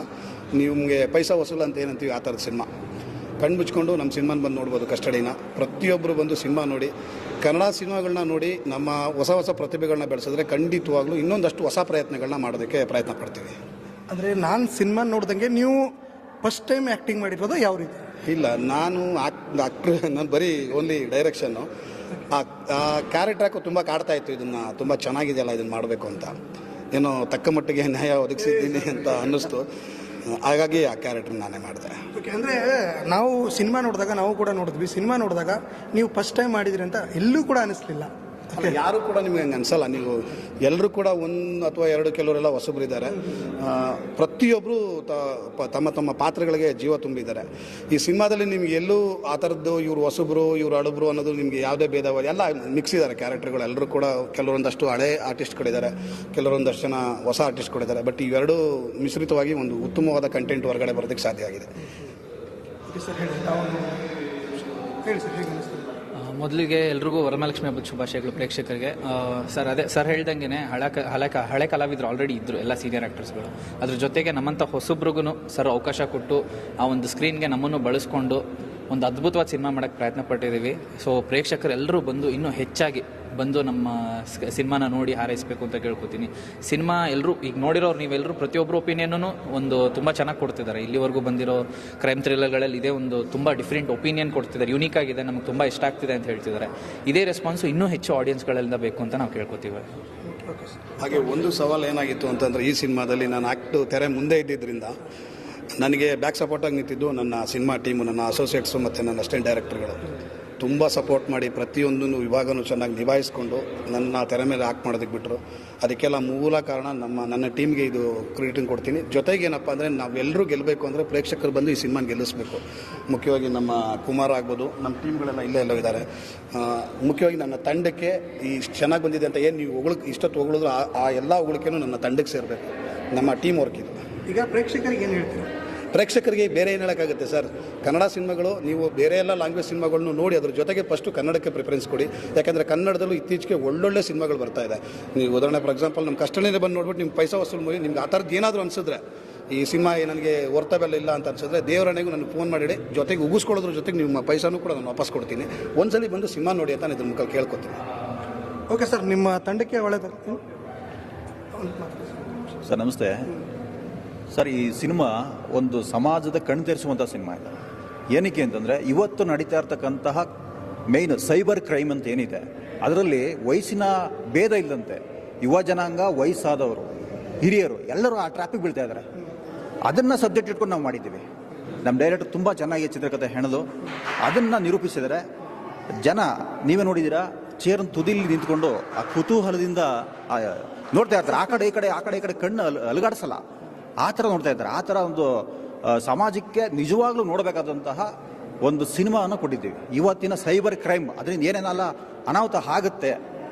ನಿಮಗೆ ಪೈಸಾ ವಸೂಲ್ ಅಂತ ಏನಂತೀವಿ ಆ ಥರದ ಸಿನಿಮಾ. ಕಣ್ಣು ಮುಚ್ಕೊಂಡು ನಮ್ಮ ಸಿನಿಮಾನ ಬಂದು ನೋಡ್ಬೋದು ಕಸ್ಟಡಿನ. ಪ್ರತಿಯೊಬ್ಬರು ಬಂದು ಸಿನಿಮಾ ನೋಡಿ ಕನ್ನಡ ಸಿನಿಮಾಗಳನ್ನ ನೋಡಿ ನಮ್ಮ ಹೊಸ ಹೊಸ ಪ್ರತಿಭೆಗಳನ್ನ ಬೆಳೆಸಿದ್ರೆ ಖಂಡಿತವಾಗ್ಲೂ ಇನ್ನೊಂದಷ್ಟು ಹೊಸ ಪ್ರಯತ್ನಗಳನ್ನ ಮಾಡೋದಕ್ಕೆ ಪ್ರಯತ್ನ ಪಡ್ತೀವಿ. ಅಂದರೆ ನಾನು ಸಿನಿಮಾ ನೋಡ್ದಂಗೆ ನೀವು ಫಸ್ಟ್ ಟೈಮ್ ಆ್ಯಕ್ಟಿಂಗ್ ಮಾಡಿರೋದು ಯಾವ ರೀತಿ? ಇಲ್ಲ ನಾನು ಆಕ್ಟ್ರ್ ನಾನು ಬರೀ ಓನ್ಲಿ ಡೈರೆಕ್ಷನ್ನು ಆ ಕ್ಯಾರೆಕ್ಟರ್ ಹಾಕೋ ತುಂಬ ಕಾಡ್ತಾ ಇತ್ತು. ಇದನ್ನು ತುಂಬ ಚೆನ್ನಾಗಿದೆಯಲ್ಲ, ಇದನ್ನು ಮಾಡಬೇಕು ಅಂತ. ಏನೋ ತಕ್ಕ ಮಟ್ಟಿಗೆ ನ್ಯಾಯ ಒದಗಿಸಿದ್ದೀನಿ ಅಂತ ಅನ್ನಿಸ್ತು. ಹಾಗಾಗಿ ಆ ಕ್ಯಾರೆಕ್ಟರ್ ನಾನೇ ಮಾಡಿದೆ. ಓಕೆ ಅಂದರೆ ನಾವು ಸಿನಿಮಾ ನೋಡಿದಾಗ, ನಾವು ಕೂಡ ನೋಡಿದ್ವಿ. ಸಿನಿಮಾ ನೋಡಿದಾಗ ನೀವು ಫಸ್ಟ್ ಟೈಮ್ ಮಾಡಿದ್ರಿ ಅಂತ ಎಲ್ಲೂ ಕೂಡ ಅನಿಸ್ಲಿಲ್ಲ. ಅಲ್ಲ, ಯಾರು ಕೂಡ ನಿಮಗೆ ಹಂಗೆ ಅನ್ಸಲ್ಲ. ನೀವು ಎಲ್ಲರೂ ಕೂಡ ಒಂದು ಅಥವಾ ಎರಡು ಕೆಲವರೆಲ್ಲ ಹೊಸಬರಿದ್ದಾರೆ. ಪ್ರತಿಯೊಬ್ಬರು ತಮ್ಮ ತಮ್ಮ ಪಾತ್ರಗಳಿಗೆ ಜೀವ ತುಂಬಿದ್ದಾರೆ. ಈ ಸಿನಿಮಾದಲ್ಲಿ ನಿಮ್ಗೆ ಎಲ್ಲೂ ಆ ಥರದ್ದು ಇವರು ಹೊಸಬ್ರು, ಇವರು ಅಳುಬ್ರು ಅನ್ನೋದು ನಿಮಗೆ ಯಾವುದೇ ಭೇದವಾದ ಎಲ್ಲ ಮಿಕ್ಸ್ ಇದ್ದಾರೆ ಕ್ಯಾರೆಕ್ಟರ್ಗಳು ಎಲ್ಲರೂ ಕೂಡ ಕೆಲವೊಂದಷ್ಟು ಹಳೆ ಆರ್ಟಿಸ್ಟ್ಗಳಿದ್ದಾರೆ ಕೆಲವೊಂದಷ್ಟು ಜನ ಹೊಸ ಆರ್ಟಿಸ್ಟ್ಗಳಿದ್ದಾರೆ ಬಟ್ ಇವೆರಡೂ ಮಿಶ್ರಿತವಾಗಿ ಒಂದು ಉತ್ತಮವಾದ ಕಂಟೆಂಟ್ ಹೊರಗಡೆ ಬರೋದಕ್ಕೆ ಸಾಧ್ಯ ಆಗಿದೆ. ಹೇಳಿ. ಸರ್ ಹೇಳಿ ಮೊದಲಿಗೆ ಎಲ್ರಿಗೂ ವರಮಹಾಲಕ್ಷ್ಮಿ ಹಬ್ಬದ ಶುಭಾಶಯಗಳು ಪ್ರೇಕ್ಷಕರಿಗೆ. ಸರ್, ಅದೇ, ಸರ್ ಹೇಳ್ದಂಗೆ ಹಳೆ ಹಳೆ ಹಳೆ ಕಲಾವಿದರು ಆಲ್ರೆಡಿ ಇದ್ದರು ಎಲ್ಲ ಸೀನಿಯರ್ ಆ್ಯಕ್ಟರ್ಸ್ಗಳು ಅದ್ರ ಜೊತೆಗೆ ನಮ್ಮಂಥ ಹೊಸಬ್ರಿಗೂ ಸರ್ ಅವಕಾಶ ಕೊಟ್ಟು ಆ ಒಂದು ಸ್ಕ್ರೀನ್ಗೆ ನಮ್ಮನ್ನು ಬಳಸ್ಕೊಂಡು ಒಂದು ಅದ್ಭುತವಾದ ಸಿನಿಮಾ ಮಾಡೋಕ್ಕೆ ಪ್ರಯತ್ನ ಪಟ್ಟಿದ್ದೀವಿ. ಸೊ ಪ್ರೇಕ್ಷಕರೆಲ್ಲರೂ ಬಂದು ಇನ್ನೂ ಹೆಚ್ಚಾಗಿ ಬಂದು ನಮ್ಮ ಸಿನಿಮಾನ ನೋಡಿ ಹಾರೈಸಬೇಕು ಅಂತ ಕೇಳ್ಕೊತೀನಿ. ಸಿನಿಮಾ ಎಲ್ಲರೂ ಈಗ ನೋಡಿರೋರು ನೀವೆಲ್ಲರೂ ಪ್ರತಿಯೊಬ್ಬರು ಒಪಿನಿಯನ್ನು ಒಂದು ತುಂಬ ಚೆನ್ನಾಗಿ ಕೊಡ್ತಿದ್ದಾರೆ. ಇಲ್ಲಿವರೆಗೂ ಬಂದಿರೋ ಕ್ರೈಮ್ ಥ್ರಿಲ್ಲರ್ಗಳಲ್ಲಿ ಇದೇ ಒಂದು ತುಂಬ ಡಿಫ್ರೆಂಟ್ ಒಪಿನಿಯನ್ ಕೊಡ್ತಿದ್ದಾರೆ. ಯುನೀಕ್ ಆಗಿದೆ, ನಮ್ಗೆ ತುಂಬ ಇಷ್ಟ ಆಗ್ತಿದೆ ಅಂತ ಹೇಳ್ತಿದ್ದಾರೆ. ಇದೇ ರೆಸ್ಪಾನ್ಸು ಇನ್ನೂ ಹೆಚ್ಚು ಆಡಿಯನ್ಸ್ಗಳಿಂದ ಬೇಕು ಅಂತ ನಾವು ಕೇಳ್ಕೊತೀವಿ. ಹಾಗೆ ಒಂದು ಸವಾಲು ಏನಾಗಿತ್ತು ಅಂತಂದರೆ, ಈ ಸಿನಿಮಾದಲ್ಲಿ ನಾನು ಆ್ಯಕ್ಟು ತೆರೆ ಮುಂದೆ ಇದ್ದಿದ್ದರಿಂದ ನನಗೆ ಬ್ಯಾಕ್ ಸಪೋರ್ಟಾಗಿ ನಿಂತಿದ್ದು ನನ್ನ ಸಿನಿಮಾ ಟೀಮು, ನನ್ನ ಅಸೋಸಿಯೇಟ್ಸು ಮತ್ತು ನನ್ನ ಅಸಿಸ್ಟೆಂಟ್ ಡೈರೆಕ್ಟರ್ಗಳು. ತುಂಬ ಸಪೋರ್ಟ್ ಮಾಡಿ ಪ್ರತಿಯೊಂದನ್ನು ವಿಭಾಗನೂ ಚೆನ್ನಾಗಿ ನಿಭಾಯಿಸ್ಕೊಂಡು ನನ್ನ ತೆರೆ ಮೇಲೆ ಹಾಕ್ ಮಾಡೋದಕ್ಕೆ ಬಿಟ್ಟರು ಅದಕ್ಕೆಲ್ಲ ಮೂಲ ಕಾರಣ ನಮ್ಮ, ನನ್ನ ಟೀಮ್ಗೆ ಇದು ಕ್ರೆಡಿಟಿಂಗ್ ಕೊಡ್ತೀನಿ. ಜೊತೆಗೆ ಏನಪ್ಪ ಅಂದರೆ ನಾವೆಲ್ಲರೂ ಗೆಲ್ಲಬೇಕು ಅಂದರೆ ಪ್ರೇಕ್ಷಕರು ಬಂದು ಈ ಸಿನಿಮಾನ ಗೆಲ್ಲಿಸಬೇಕು. ಮುಖ್ಯವಾಗಿ ನಮ್ಮ ಕುಮಾರ್ ಆಗ್ಬೋದು, ನಮ್ಮ ಟೀಮ್ಗಳೆಲ್ಲ ಇಲ್ಲೇ ಎಲ್ಲೋ ಇದ್ದಾರೆ. ಮುಖ್ಯವಾಗಿ ನನ್ನ ತಂಡಕ್ಕೆ ಈ ಚೆನ್ನಾಗಿ ಬಂದಿದೆ ಅಂತ ಏನು ನೀವು ಹೊಗಳು, ಇಷ್ಟೊತ್ತು ಹೊಗಳಿದ್ರು ಆ- ಎಲ್ಲ ಹೊಗಳಿಕೆನೂ ನನ್ನ ತಂಡಕ್ಕೆ ಸೇರಬೇಕು. ನಮ್ಮ ಟೀಮ್ ವರ್ಕ್ ಇದು. ಈಗ ಪ್ರೇಕ್ಷಕರಿಗೆ ಏನು ಹೇಳ್ತೀರಾ? ಪ್ರೇಕ್ಷಕರಿಗೆ ಬೇರೆ ಏನು ಹೇಳೋಕ್ಕಾಗುತ್ತೆ ಸರ್? ಕನ್ನಡ ಸಿನಿಮಾಗಳು ನೀವು ಬೇರೆ ಎಲ್ಲ ಲ್ಯಾಂಗ್ವೇಜ್ ಸಿನಿಮಾಗಳನ್ನು ನೋಡಿ ಅದ್ರ ಜೊತೆಗೆ ಫಸ್ಟು ಕನ್ನಡಕ್ಕೆ ಪ್ರಿಫರೆನ್ಸ್ ಕೊಡಿ. ಯಾಕಂದರೆ ಕನ್ನಡದಲ್ಲೂ ಇತ್ತೀಚೆಗೆ ಒಳ್ಳೊಳ್ಳೆ ಸಿನಿಮಾಗಳು ಬರ್ತಾ ಇದೆ. ನೀವು ಉದಾಹರಣೆ ಫಾರ್ ಎಕ್ಸಾಂಪಲ್ ನಮ್ಮ ಕಷ್ಟನೇ ಬಂದು ನೋಡ್ಬಿಟ್ಟು ನಿಮ್ಮ ಪೈಸಾ ವಸೂಲು ಮೂವಿ ನಿಮ್ಗೆ ಆ ಥರದ್ದು ಏನಾದರೂ ಅನಿಸಿದ್ರೆ ಈ ಸಿನಿಮಾ ನನಗೆ ವರ್ತವೆಲ್ಲ ಇಲ್ಲ ಅಂತ ಅನ್ಸಿದ್ರೆ ದೇವರಣೆಗೂ ನನಗೆ ಫೋನ್ ಮಾಡಿಡಿ ಜೊತೆಗೆ ಉಗಿಸ್ಕೊಳ್ಳೋದ್ರ ಜೊತೆಗೆ ನಿಮ್ಮ ಪೈಸಾನು ಕೂಡ ನಾನು ವಾಪಸ್ ಕೊಡ್ತೀನಿ. ಒಂದ್ಸಲಿ ಬಂದು ಸಿನಿಮಾ ನೋಡಿ ಅಂತ ನಾನು ಇದ್ರ ಮುಖ ಕೇಳ್ಕೊತೀನಿ. ಓಕೆ ಸರ್ ನಿಮ್ಮ ತಂಡಕ್ಕೆ ಒಳ್ಳೆಯದು ಸರ್ ನಮಸ್ತೆ. ಸರ್, ಈ ಸಿನಿಮಾ ಒಂದು ಸಮಾಜದ ಕಣ್ ತೆರೆಸುವಂಥ ಸಿನಿಮಾ ಇದೆ. ಏನಕ್ಕೆ ಅಂತಂದರೆ, ಇವತ್ತು ನಡೀತಾ ಇರ್ತಕ್ಕಂತಹ ಮೇಯ್ನ್ ಸೈಬರ್ ಕ್ರೈಮ್ ಅಂತ ಏನಿದೆ, ಅದರಲ್ಲಿ ವಯಸ್ಸಿನ ಭೇದ ಇಲ್ಲದಂತೆ, ಯುವ ಜನಾಂಗ ವಯಸ್ಸಾದವರು, ಹಿರಿಯರು ಎಲ್ಲರೂ ಆ ಟ್ರಾಫಿಕ್ ಬೀಳ್ತಾ ಇದ್ದಾರೆ ಅದನ್ನು ಸಬ್ಜೆಕ್ಟ್ ಇಟ್ಕೊಂಡು ನಾವು ಮಾಡಿದ್ದೀವಿ. ನಮ್ಮ ಡೈರೆಕ್ಟರ್ ತುಂಬ ಚೆನ್ನಾಗಿ ಚಿತ್ರಕಥೆ ಹೆಣೆದು, ಅದನ್ನು ನಿರೂಪಿಸಿದರೆ ಜನ, ನೀವೇ ನೋಡಿದ್ದೀರಾ ಚೇರ್ ತುದಿಲಿ ನಿಂತ್ಕೊಂಡು ಆ ಕುತೂಹಲದಿಂದ ನೋಡ್ತಾ ಇರ್ತಾರೆ. ಆ ಕಡೆ, ಈ ಕಡೆ, ಆ ಕಡೆ, ಈ ಕಡೆ ಕಣ್ಣು ಅಲ್- ಅಲುಗಾಡಿಸಲ್ಲ. ಆ ಥರ ನೋಡ್ತಾ ಇದ್ದಾರೆ. ಆ ಥರ ಒಂದು ಸಮಾಜಕ್ಕೆ ನಿಜವಾಗ್ಲೂ ನೋಡಬೇಕಾದಂತಹ ಒಂದು ಸಿನಿಮಾವನ್ನು ಕೊಟ್ಟಿದ್ದೀವಿ. ಇವತ್ತಿನ ಸೈಬರ್ ಕ್ರೈಮ್ ಅದರಿಂದ ಏನೇನಲ್ಲ ಅನಾಹುತ ಆಗುತ್ತೆ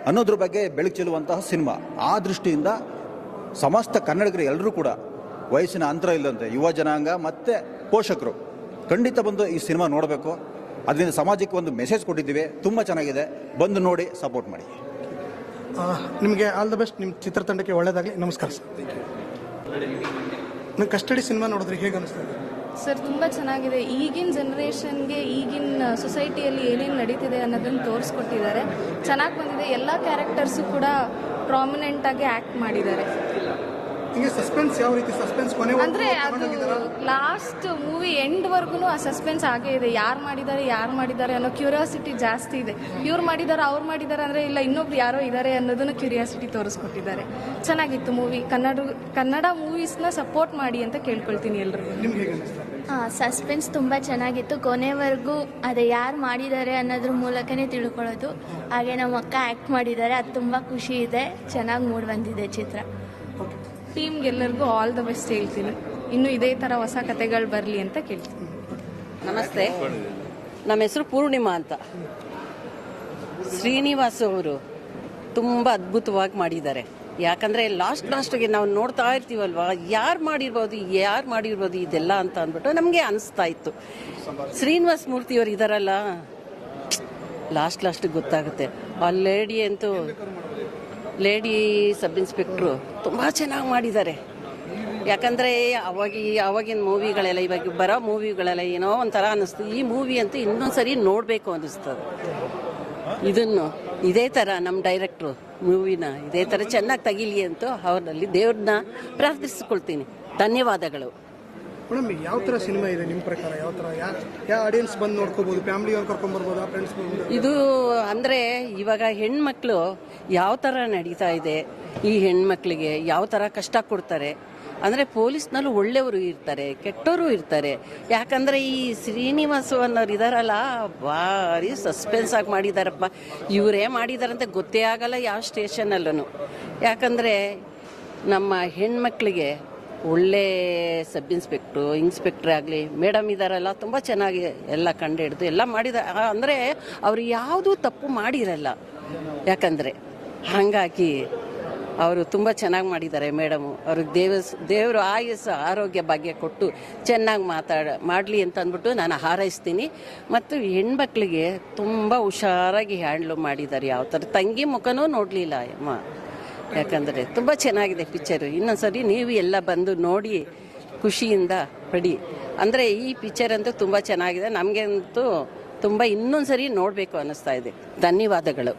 ಅನ್ನೋದ್ರ ಬಗ್ಗೆ ಬೆಳಕು ಚೆಲ್ಲುವಂತಹ ಸಿನಿಮಾ. ಆ ದೃಷ್ಟಿಯಿಂದ ಸಮಸ್ತ ಕನ್ನಡಿಗರು ಎಲ್ಲರೂ ಕೂಡ ವಯಸ್ಸಿನ ಅಂತರ ಇಲ್ಲದಂತೆ ಯುವ ಜನಾಂಗ ಮತ್ತು ಪೋಷಕರು ಖಂಡಿತ ಬಂದು ಈ ಸಿನಿಮಾ ನೋಡಬೇಕು. ಅದರಿಂದ ಸಮಾಜಕ್ಕೆ ಒಂದು ಮೆಸೇಜ್ ಕೊಟ್ಟಿದ್ದೀವಿ. ತುಂಬ ಚೆನ್ನಾಗಿದೆ. ಬಂದು ನೋಡಿ ಸಪೋರ್ಟ್ ಮಾಡಿ. ನಿಮಗೆ ಆಲ್ ದ ಬೆಸ್ಟ್ ನಿಮ್ಮ ಚಿತ್ರತಂಡಕ್ಕೆ ಒಳ್ಳೆಯದಾಗಲಿ ನಮಸ್ಕಾರ ಸರ್. ನೀವು ಕಸ್ಟಡಿ ಸಿನಿಮಾ ನೋಡಿದ್ರೆ ಹೇಗೆ ಅನಿಸ್ತಾ ಇದೆ? ಸರ್ ತುಂಬ ಚೆನ್ನಾಗಿದೆ. ಈಗಿನ ಜನ್ರೇಷನ್ಗೆ ಈಗಿನ ಸೊಸೈಟಿಯಲ್ಲಿ ಏನೇನು ನಡೀತಿದೆ ಅನ್ನೋದನ್ನು ತೋರಿಸ್ಕೊಟ್ಟಿದ್ದಾರೆ. ಚೆನ್ನಾಗಿ ಬಂದಿದೆ. ಎಲ್ಲ ಕ್ಯಾರೆಕ್ಟರ್ಸು ಕೂಡ ಪ್ರಾಮಿನೆಂಟಾಗಿ ಆ್ಯಕ್ಟ್ ಮಾಡಿದ್ದಾರೆ. ಹಿಂಗೆ ಸಸ್ಪೆನ್ಸ್ ಯಾವ ರೀತಿ ಸಸ್ಪೆನ್ಸ್ ಕೊನೆ ಅಂದ್ರೆ ಅದು ಲಾಸ್ಟ್ ಮೂವಿ ಎಂಡ್ ವರ್ಗುನು ಆ ಸಸ್ಪೆನ್ಸ್ ಆಗೇ ಇದೆ. ಯಾರು ಮಾಡಿದ್ದಾರೆ ಯಾರು ಮಾಡಿದ್ದಾರೆ ಅನ್ನೋ ಕ್ಯೂರಿಯಾಸಿಟಿ ಜಾಸ್ತಿ ಇದೆ. ಇವ್ರು ಮಾಡಿದ್ದಾರೆ ಅವ್ರು ಮಾಡಿದ್ದಾರೆ ಅಂದ್ರೆ ಇಲ್ಲ ಇನ್ನೊಬ್ರು ಯಾರೋ ಇದ್ದಾರೆ ಅನ್ನೋದನ್ನ ಕ್ಯೂರಿಯಾಸಿಟಿ ತೋರಿಸ್ಕೊಟ್ಟಿದ್ದಾರೆ. ಚೆನ್ನಾಗಿತ್ತು ಮೂವಿ ಕನ್ನಡ ಕನ್ನಡ ಮೂವೀಸ್ನ ಸಪೋರ್ಟ್ ಮಾಡಿ ಅಂತ ಕೇಳ್ಕೊಳ್ತೀನಿ ಎಲ್ರಿಗೂ. ಸಸ್ಪೆನ್ಸ್ ತುಂಬ ಚೆನ್ನಾಗಿತ್ತು. ಕೊನೆವರೆಗೂ ಅದೇ ಯಾರು ಮಾಡಿದ್ದಾರೆ ಅನ್ನೋದ್ರ ಮೂಲಕನೇ ತಿಳ್ಕೊಳ್ಳೋದು. ಹಾಗೆ ನಮ್ಮ ಅಕ್ಕ ಆ್ಯಕ್ಟ್ ಮಾಡಿದ್ದಾರೆ ಅದು ತುಂಬ ಖುಷಿ ಇದೆ. ಚೆನ್ನಾಗಿ ಮೂಡ್ ಬಂದಿದೆ ಚಿತ್ರ. ಟೀಮ್ಗೆಲ್ಲರಿಗೂ ಆಲ್ ದ ಬೆಸ್ಟ್ ಹೇಳ್ತೀನಿ. ಇನ್ನು ಇದೇ ಥರ ಹೊಸ ಕತೆಗಳು ಬರಲಿ ಅಂತ ಕೇಳ್ತೀನಿ. ನಮಸ್ತೆ. ನಮ್ಮ ಹೆಸರು ಪೂರ್ಣಿಮಾ ಅಂತ. ಶ್ರೀನಿವಾಸ್ ಅವರು ತುಂಬ ಅದ್ಭುತವಾಗಿ ಮಾಡಿದ್ದಾರೆ. ಯಾಕಂದರೆ ಲಾಸ್ಟ್ ಲಾಸ್ಟ್ಗೆ ನಾವು ನೋಡ್ತಾ ಇರ್ತೀವಲ್ವಾ? ಯಾರು ಮಾಡಿರ್ಬೋದು ಯಾರು ಮಾಡಿರ್ಬೋದು ಇದೆಲ್ಲ ಅಂತ ಅಂದ್ಬಿಟ್ಟು ನಮಗೆ ಅನಿಸ್ತಾ ಇತ್ತು. ಶ್ರೀನಿವಾಸ್ ಮೂರ್ತಿಯವರು ಇದಾರಲ್ಲ? ಲಾಸ್ಟ್ ಲಾಸ್ಟ್ ಗೊತ್ತಾಗುತ್ತೆ. ಆ ಲೇಡಿ ಅಂತೂ ಲೇಡಿ ಸಬ್ ಇನ್ಸ್ಪೆಕ್ಟ್ರು ತುಂಬ ಚೆನ್ನಾಗಿ ಮಾಡಿದ್ದಾರೆ. ಯಾಕಂದರೆ ಅವಾಗ ಅವಾಗಿನ ಮೂವಿಗಳೆಲ್ಲ, ಇವಾಗ ಬರೋ ಮೂವಿಗಳೆಲ್ಲ ಏನೋ ಒಂಥರ ಅನ್ನಿಸ್ತು. ಈ ಮೂವಿ ಅಂತೂ ಇನ್ನೊಂದು ಸರಿ ನೋಡಬೇಕು ಅನ್ನಿಸ್ತದೆ. ಇದನ್ನು, ಇದೇ ಥರ ನಮ್ಮ ಡೈರೆಕ್ಟ್ರು ಮೂವಿನ, ಇದೇ ಥರ ಚೆನ್ನಾಗಿ ತೆಗೀಲಿ ಅಂತೂ ಅವರಲ್ಲಿ ದೇವ್ರನ್ನ ಪ್ರಾರ್ಥಿಸ್ಕೊಳ್ತೀನಿ. ಧನ್ಯವಾದಗಳು. ಮೇಡಮ್ ಯಾವ ಥರ ಸಿನಿಮಾ ಇದೆ ನಿಮ್ಮ ಪ್ರಕಾರ? ಯಾವ ಥರ ಯಾವ ಆಡಿಯನ್ಸ್ ಬಂದು ನೋಡ್ಕೋಬೋದು? ಫ್ಯಾಮಿಲಿ ಅವ್ರು ಕರ್ಕೊಂಬರ್ಬೋದಾ ಫ್ರೆಂಡ್ಸ್ ಬಂದು ಇದು ಅಂದರೆ ಇವಾಗ ಹೆಣ್ಮಕ್ಳು ಯಾವ ಥರ ನಡೀತಾ ಇದೆ ಈ ಹೆಣ್ಮಕ್ಳಿಗೆ? ಯಾವ ಥರ ಕಷ್ಟ ಕೊಡ್ತಾರೆ? ಅಂದರೆ ಪೊಲೀಸ್ನಲ್ಲೂ ಒಳ್ಳೆಯವರು ಇರ್ತಾರೆ ಕೆಟ್ಟವರು ಇರ್ತಾರೆ. ಯಾಕಂದರೆ ಈ ಶ್ರೀನಿವಾಸು ಅನ್ನೋರು ಇದಾರಲ್ಲ, ಭಾರಿ ಸಸ್ಪೆನ್ಸ್ ಆಗಿ ಮಾಡಿದಾರಪ್ಪ. ಇವರೇ ಮಾಡಿದಾರಂತ, ಗೊತ್ತೇ ಆಗಲ್ಲ ಯಾವ ಸ್ಟೇಷನಲ್ಲೂ ಯಾಕಂದರೆ ನಮ್ಮ ಹೆಣ್ಮಕ್ಳಿಗೆ ಒಳ್ಳೆ ಸಬ್ ಇನ್ಸ್ಪೆಕ್ಟ್ರು, ಇನ್ಸ್ಪೆಕ್ಟ್ರ್ ಆಗಲಿ, ಮೇಡಮ್ ಇದ್ದಾರಲ್ಲ ತುಂಬ ಚೆನ್ನಾಗಿ ಎಲ್ಲ ಕಂಡು ಹಿಡ್ದು ಎಲ್ಲ ಮಾಡಿದ ಅಂದರೆ ಅವರು ಯಾವುದೂ ತಪ್ಪು ಮಾಡಿರಲ್ಲ. ಯಾಕಂದರೆ ಹಾಗಾಗಿ ಅವರು ತುಂಬ ಚೆನ್ನಾಗಿ ಮಾಡಿದ್ದಾರೆ ಮೇಡಮು. ಅವ್ರಿಗೆ ದೇವಸ್ ದೇವರು ಆಯಸ್ಸು, ಆರೋಗ್ಯ ಭಾಗ್ಯ ಕೊಟ್ಟು ಚೆನ್ನಾಗಿ ಮಾತಾಡ, ಮಾಡಲಿ ಅಂತ ಅಂದ್ಬಿಟ್ಟು ನಾನು ಹಾರೈಸ್ತೀನಿ. ಮತ್ತು ಹೆಣ್ಮಕ್ಳಿಗೆ ತುಂಬ ಹುಷಾರಾಗಿ ಹ್ಯಾಂಡ್ಲು ಮಾಡಿದ್ದಾರೆ. ಯಾವ ಥರ ತಂಗಿ ಮುಖನೂ ನೋಡಲಿಲ್ಲ, ಅಮ್ಮ. ಯಾಕಂದರೆ ತುಂಬ ಚೆನ್ನಾಗಿದೆ ಪಿಕ್ಚರು. ಇನ್ನೊಂದ್ಸರಿ ನೀವು ಎಲ್ಲ ಬಂದು ನೋಡಿ ಖುಷಿಯಿಂದ ಪಡಿ. ಅಂದರೆ ಈ ಪಿಕ್ಚರ್ ಅಂತೂ ತುಂಬ ಚೆನ್ನಾಗಿದೆ. ನಮಗಂತೂ ತುಂಬ ಇನ್ನೊಂದ್ಸರಿ ನೋಡಬೇಕು ಅನ್ನಿಸ್ತಾ ಇದೆ. ಧನ್ಯವಾದಗಳು.